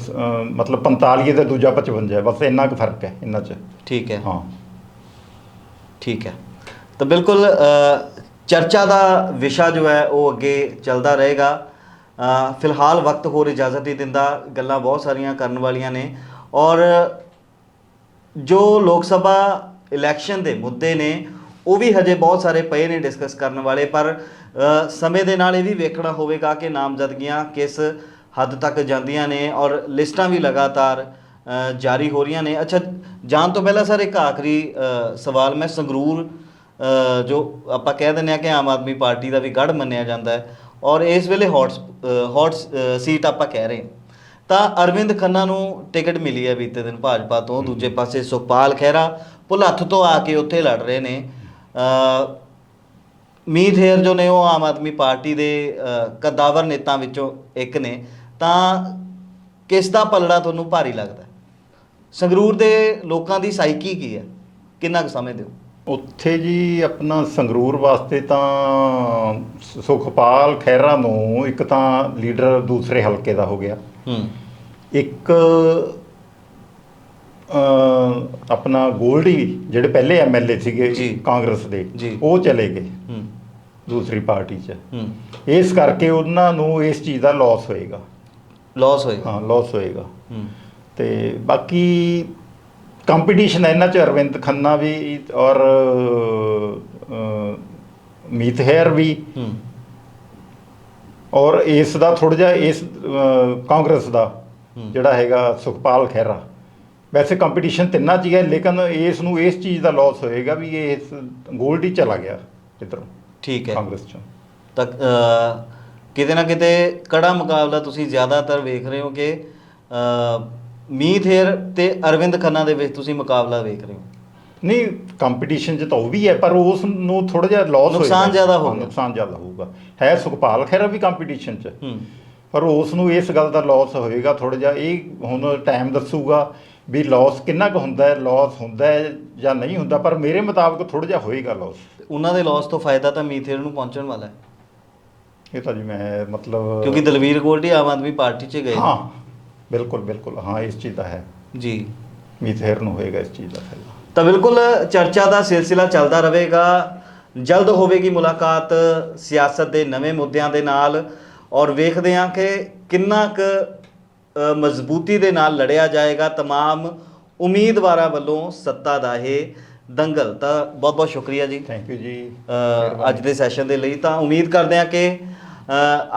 ਸ- ਮਤਲਬ 45 ਤੇ ਦੂਜਾ 55 ਹੈ ਬਸ ਇੰਨਾ ਕੁ ਫ਼ਰਕ ਹੈ ਇਹਨਾਂ 'ਚ। ਠੀਕ ਹੈ। ਹਾਂ। ਠੀਕ ਹੈ। ਤਾਂ ਬਿਲਕੁਲ ਅ, ਚਰਚਾ ਦਾ ਵਿਸ਼ਾ ਜੋ ਹੈ ਉਹ ਅੱਗੇ ਚੱਲਦਾ ਰਹੇਗਾ। ਫਿਲਹਾਲ ਵਕਤ ਹੋਰ ਇਜਾਜ਼ਤ ਨਹੀਂ ਦਿੰਦਾ। ਗੱਲਾਂ ਬਹੁਤ ਸਾਰੀਆਂ ਕਰਨ ਵਾਲੀਆਂ ਨੇ। ਔਰ ਜੋ ਲੋਕ ਸਭਾ ਇਲੈਕਸ਼ਨ ਦੇ ਮੁੱਦੇ ਨੇ, ਉਹ ਵੀ ਹਜੇ ਬਹੁਤ ਸਾਰੇ ਪਏ ਨੇ ਡਿਸਕਸ ਕਰਨ ਵਾਲੇ। ਪਰ ਸਮੇਂ ਦੇ ਨਾਲ ਇਹ ਵੀ ਵੇਖਣਾ ਹੋਵੇਗਾ ਕਿ ਨਾਮਜ਼ਦਗੀਆਂ ਕਿਸ ਹੱਦ ਤੱਕ ਜਾਂਦੀਆਂ ਨੇ ਔਰ ਲਿਸਟਾਂ ਵੀ ਲਗਾਤਾਰ ਜਾਰੀ ਹੋ ਰਹੀਆਂ ਨੇ। ਅੱਛਾ, ਜਾਣ ਤੋਂ ਪਹਿਲਾਂ ਸਰ ਇੱਕ ਆਖਰੀ ਸਵਾਲ ਮੈਂ ਸੰਗਰੂਰ ਜੋ ਆਪਾਂ ਕਹਿ ਦਿੰਦੇ ਆ ਕਿ ਆਮ ਆਦਮੀ ਪਾਰਟੀ ਦਾ ਵੀ ਗੜ ਮੰਨਿਆ ਜਾਂਦਾ ਹੈ ਔਰ ਇਸ ਵੇਲੇ ਹੌਟ ਹੌਟ ਸੀਟ ਆਪਾਂ ਕਹਿ ਰਹੇ ਤਾਂ ਅਰਵਿੰਦ ਖੰਨਾ ਨੂੰ ਟਿਕਟ ਮਿਲੀ ਹੈ ਬੀਤੇ ਦਿਨ ਭਾਜਪਾ ਤੋਂ ਦੂਜੇ ਪਾਸੇ ਸੁਖਪਾਲ ਖਹਿਰਾ ਭੁਲੱਥ ਤੋਂ ਆ ਕੇ ਉੱਥੇ ਲੜ ਰਹੇ ਨੇ। ਮੀਤ ਹੇਰ ਜੋ ਨੇ ਉਹ ਆਮ ਆਦਮੀ ਪਾਰਟੀ ਦੇ ਕਦਾਵਰ ਨੇਤਾ ਵਿੱਚੋਂ ਇੱਕ ਨੇ। ਤਾਂ ਕਿਸ ਦਾ ਪਲੜਾ ਤੁਹਾਨੂੰ ਭਾਰੀ ਲੱਗਦਾ? ਸੰਗਰੂਰ ਦੇ ਲੋਕਾਂ ਦੀ ਸਾਈਕੀ ਕੀ ਹੈ? ਕਿੰਨਾ ਕੁ ਸਮਝਦੇ ਹੋ ਉੱਥੇ ਜੀ ਆਪਣਾ ਸੰਗਰੂਰ ਵਾਸਤੇ ਤਾਂ ਸ- ਸੁਖਪਾਲ ਖਹਿਰਾ ਨੂੰ ਇੱਕ ਤਾਂ ਲੀਡਰ ਦੂਸਰੇ ਹਲਕੇ ਦਾ ਹੋ ਗਿਆ। ਹੂੰ। ਇੱਕ ਅ, ਆਪਣਾ ਗੋਲਡੀ ਜਿਹੜੇ ਪਹਿਲੇ ਐਮਐਲਏ ਸੀਗੇ ਜੀ। ਕਾਂਗਰਸ ਦੇ ਜੀ। ਉਹ ਚਲੇ ਗਏ। ਹੂੰ। ਦੂਸਰੀ ਪਾਰਟੀ 'ਚ। ਹੂੰ। ਇਸ ਕਰਕੇ ਉਹਨਾਂ ਨੂੰ ਇਸ ਚੀਜ਼ ਦਾ ਲਾਸ ਹੋਏਗਾ। ਲਾਸ ਹੋਏਗਾ। ਹਾਂ ਲਾਸ ਹੋਏਗਾ। ਹੂੰ। ਤੇ ਬਾਕੀ ਕੰਪੀਟੀਸ਼ਨ ਇਹਨਾਂ ਚ ਅਰਵਿੰਦ ਖੰਨਾ ਵੀ ਔਰ ਮੀਤ ਹੈਰ ਵੀ। ਹੂੰ। ਔਰ ਇਸ ਦਾ ਥੋੜਾ ਜਿਹਾ ਇਸ ਕਾਂਗਰਸ ਦਾ ਹੂੰ। ਜਿਹੜਾ ਹੈਗਾ ਸੁਖਪਾਲ ਖਹਿਰਾ। ਵੈਸੇ ਕੰਪੀਟੀਸ਼ਨ ਤਿੰਨਾਂ 'ਚ ਹੀ ਹੈ ਲੇਕਿਨ ਇਸ ਨੂੰ ਇਸ ਚੀਜ਼ ਦਾ ਲਾਸ ਹੋਏਗਾ ਵੀ ਇਹ ਗੋਲਡ ਹੀ ਚਲਾ ਗਿਆ ਇੱਧਰੋਂ ਠੀਕ ਹੈ। ਕਾਂਗਰਸ 'ਚੋਂ। ਤਾਂ ਕਿਤੇ ਨਾ ਕਿਤੇ ਕੜਾ ਮੁਕਾਬਲਾ ਤੁਸੀਂ ਜ਼ਿਆਦਾਤਰ ਵੇਖ ਰਹੇ ਹੋ ਕਿ ਹੇਰ ਤੇ ਅਰਵਿੰਦ ਖੰਨਾ ਦੇ ਵਿੱਚ ਤੁਸੀਂ ਮੁਕਾਬਲਾ ਵੇਖ ਰਹੇ ਹੋ। ਨਹੀਂ ਕੰਪੀਟੀਸ਼ਨ 'ਚ ਤਾਂ ਉਹ ਵੀ ਹੈ ਪਰ ਉਸ ਨੂੰ ਥੋੜਾ ਜਿਹਾ ਲਾਸ ਨੁਕਸਾਨ ਜ਼ਿਆਦਾ ਹੋ ਗਿਆ। ਨੁਕਸਾਨ ਜ਼ਿਆਦਾ ਹੋਊਗਾ। ਹੈ ਸੁਖਪਾਲ ਖਹਿਰਾ ਵੀ ਕੰਪੀਟੀਸ਼ਨ 'ਚ। ਪਰ ਉਸ ਨੂੰ ਇਸ ਗੱਲ ਦਾ ਲਾਸ ਹੋਏਗਾ ਥੋੜਾ ਜਿਹਾ ਇਹ ਹੁਣ ਟਾਈਮ ਦੱਸੂਗਾ ਵੀ ਲਾਸ ਕਿੰਨਾ ਕੁ ਹੁੰਦਾ ਹੈ ਲਾਸ ਹੁੰਦਾ ਹੈ ਜਾਂ ਨਹੀਂ ਹੁੰਦਾ ਪਰ ਮੇਰੇ ਮੁਤਾਬਕ ਥੋੜਾ ਜਿਹਾ ਹੋਏਗਾ ਲਾਸ ਉਹਨਾਂ ਦੇ ਲਾਸ ਤੋਂ ਫਾਇਦਾ ਤਾਂ ਮੀਤ ਹੇਰ ਨੂੰ ਪਹੁੰਚਣ ਵਾਲਾ ਹੈ। ਇਹ ਤਾਂ ਜੀ ਮੈਂ ਮਤਲਬ ਕਿਉਂਕਿ ਦਲਵੀਰ ਗੋਲਡੀ ਆਮ ਆਦਮੀ ਪਾਰਟੀ 'ਚ ਗਏ ਹਾਂ ਬਿਲਕੁਲ ਬਿਲਕੁਲ ਹਾਂ ਇਸ ਚੀਜ਼ ਦਾ ਹੈ ਜੀ ਮੀਥੇਰ ਨੂੰ ਹੋਏਗਾ ਇਸ ਚੀਜ਼ ਦਾ ਫਾਇਦਾ ਤਾਂ ਬਿਲਕੁਲ ਚਰਚਾ ਦਾ ਸਿਲਸਿਲਾ ਚੱਲਦਾ ਰਹੇਗਾ ਜਲਦ ਹੋਵੇਗੀ ਮੁਲਾਕਾਤ ਸਿਆਸਤ ਦੇ ਨਵੇਂ ਮੁੱਦਿਆਂ ਦੇ ਨਾਲ ਔਰ ਵੇਖਦੇ ਹਾਂ ਕਿ ਕਿੰਨਾ ਕੁ ਅ, ਮਜ਼ਬੂਤੀ ਦੇ ਨਾਲ ਲੜਿਆ ਜਾਏਗਾ तमाम ਉਮੀਦਵਾਰਾਂ ਵੱਲੋਂ ਸੱਤਾ ਦਾ ਇਹ ਦੰਗਲ ਤਾਂ ਬਹੁਤ ਬਹੁਤ ਸ਼ੁਕਰੀਆ ਜੀ ਥੈਂਕ ਯੂ ਜੀ ਅ, ਅੱਜ ਦੇ ਸੈਸ਼ਨ ਦੇ ਲਈ ਤਾਂ ਉਮੀਦ ਕਰਦੇ ਹਾਂ ਕਿ ਅ,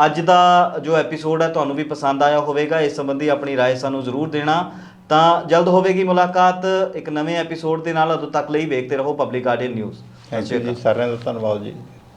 ਅੱਜ ਦਾ ਜੋ ਐਪੀਸੋਡ ਹੈ ਤੁਹਾਨੂੰ ਵੀ ਪਸੰਦ ਆਇਆ ਹੋਵੇਗਾ ਇਸ ਸੰਬੰਧੀ ਆਪਣੀ رائے ਸਾਨੂੰ ਜ਼ਰੂਰ ਦੇਣਾ ਤਾਂ ਜਲਦ ਹੋਵੇਗੀ ਮੁਲਾਕਾਤ ਇੱਕ ਨਵੇਂ ਐਪੀਸੋਡ ਦੇ ਨਾਲ ਉਦੋਂ ਤੱਕ ਲਈ ਵੇਖਦੇ ਰਹੋ public guardian news thank you ji ਸਾਰਿਆਂ ਦਾ ਧੰਨਵਾਦ ਜੀ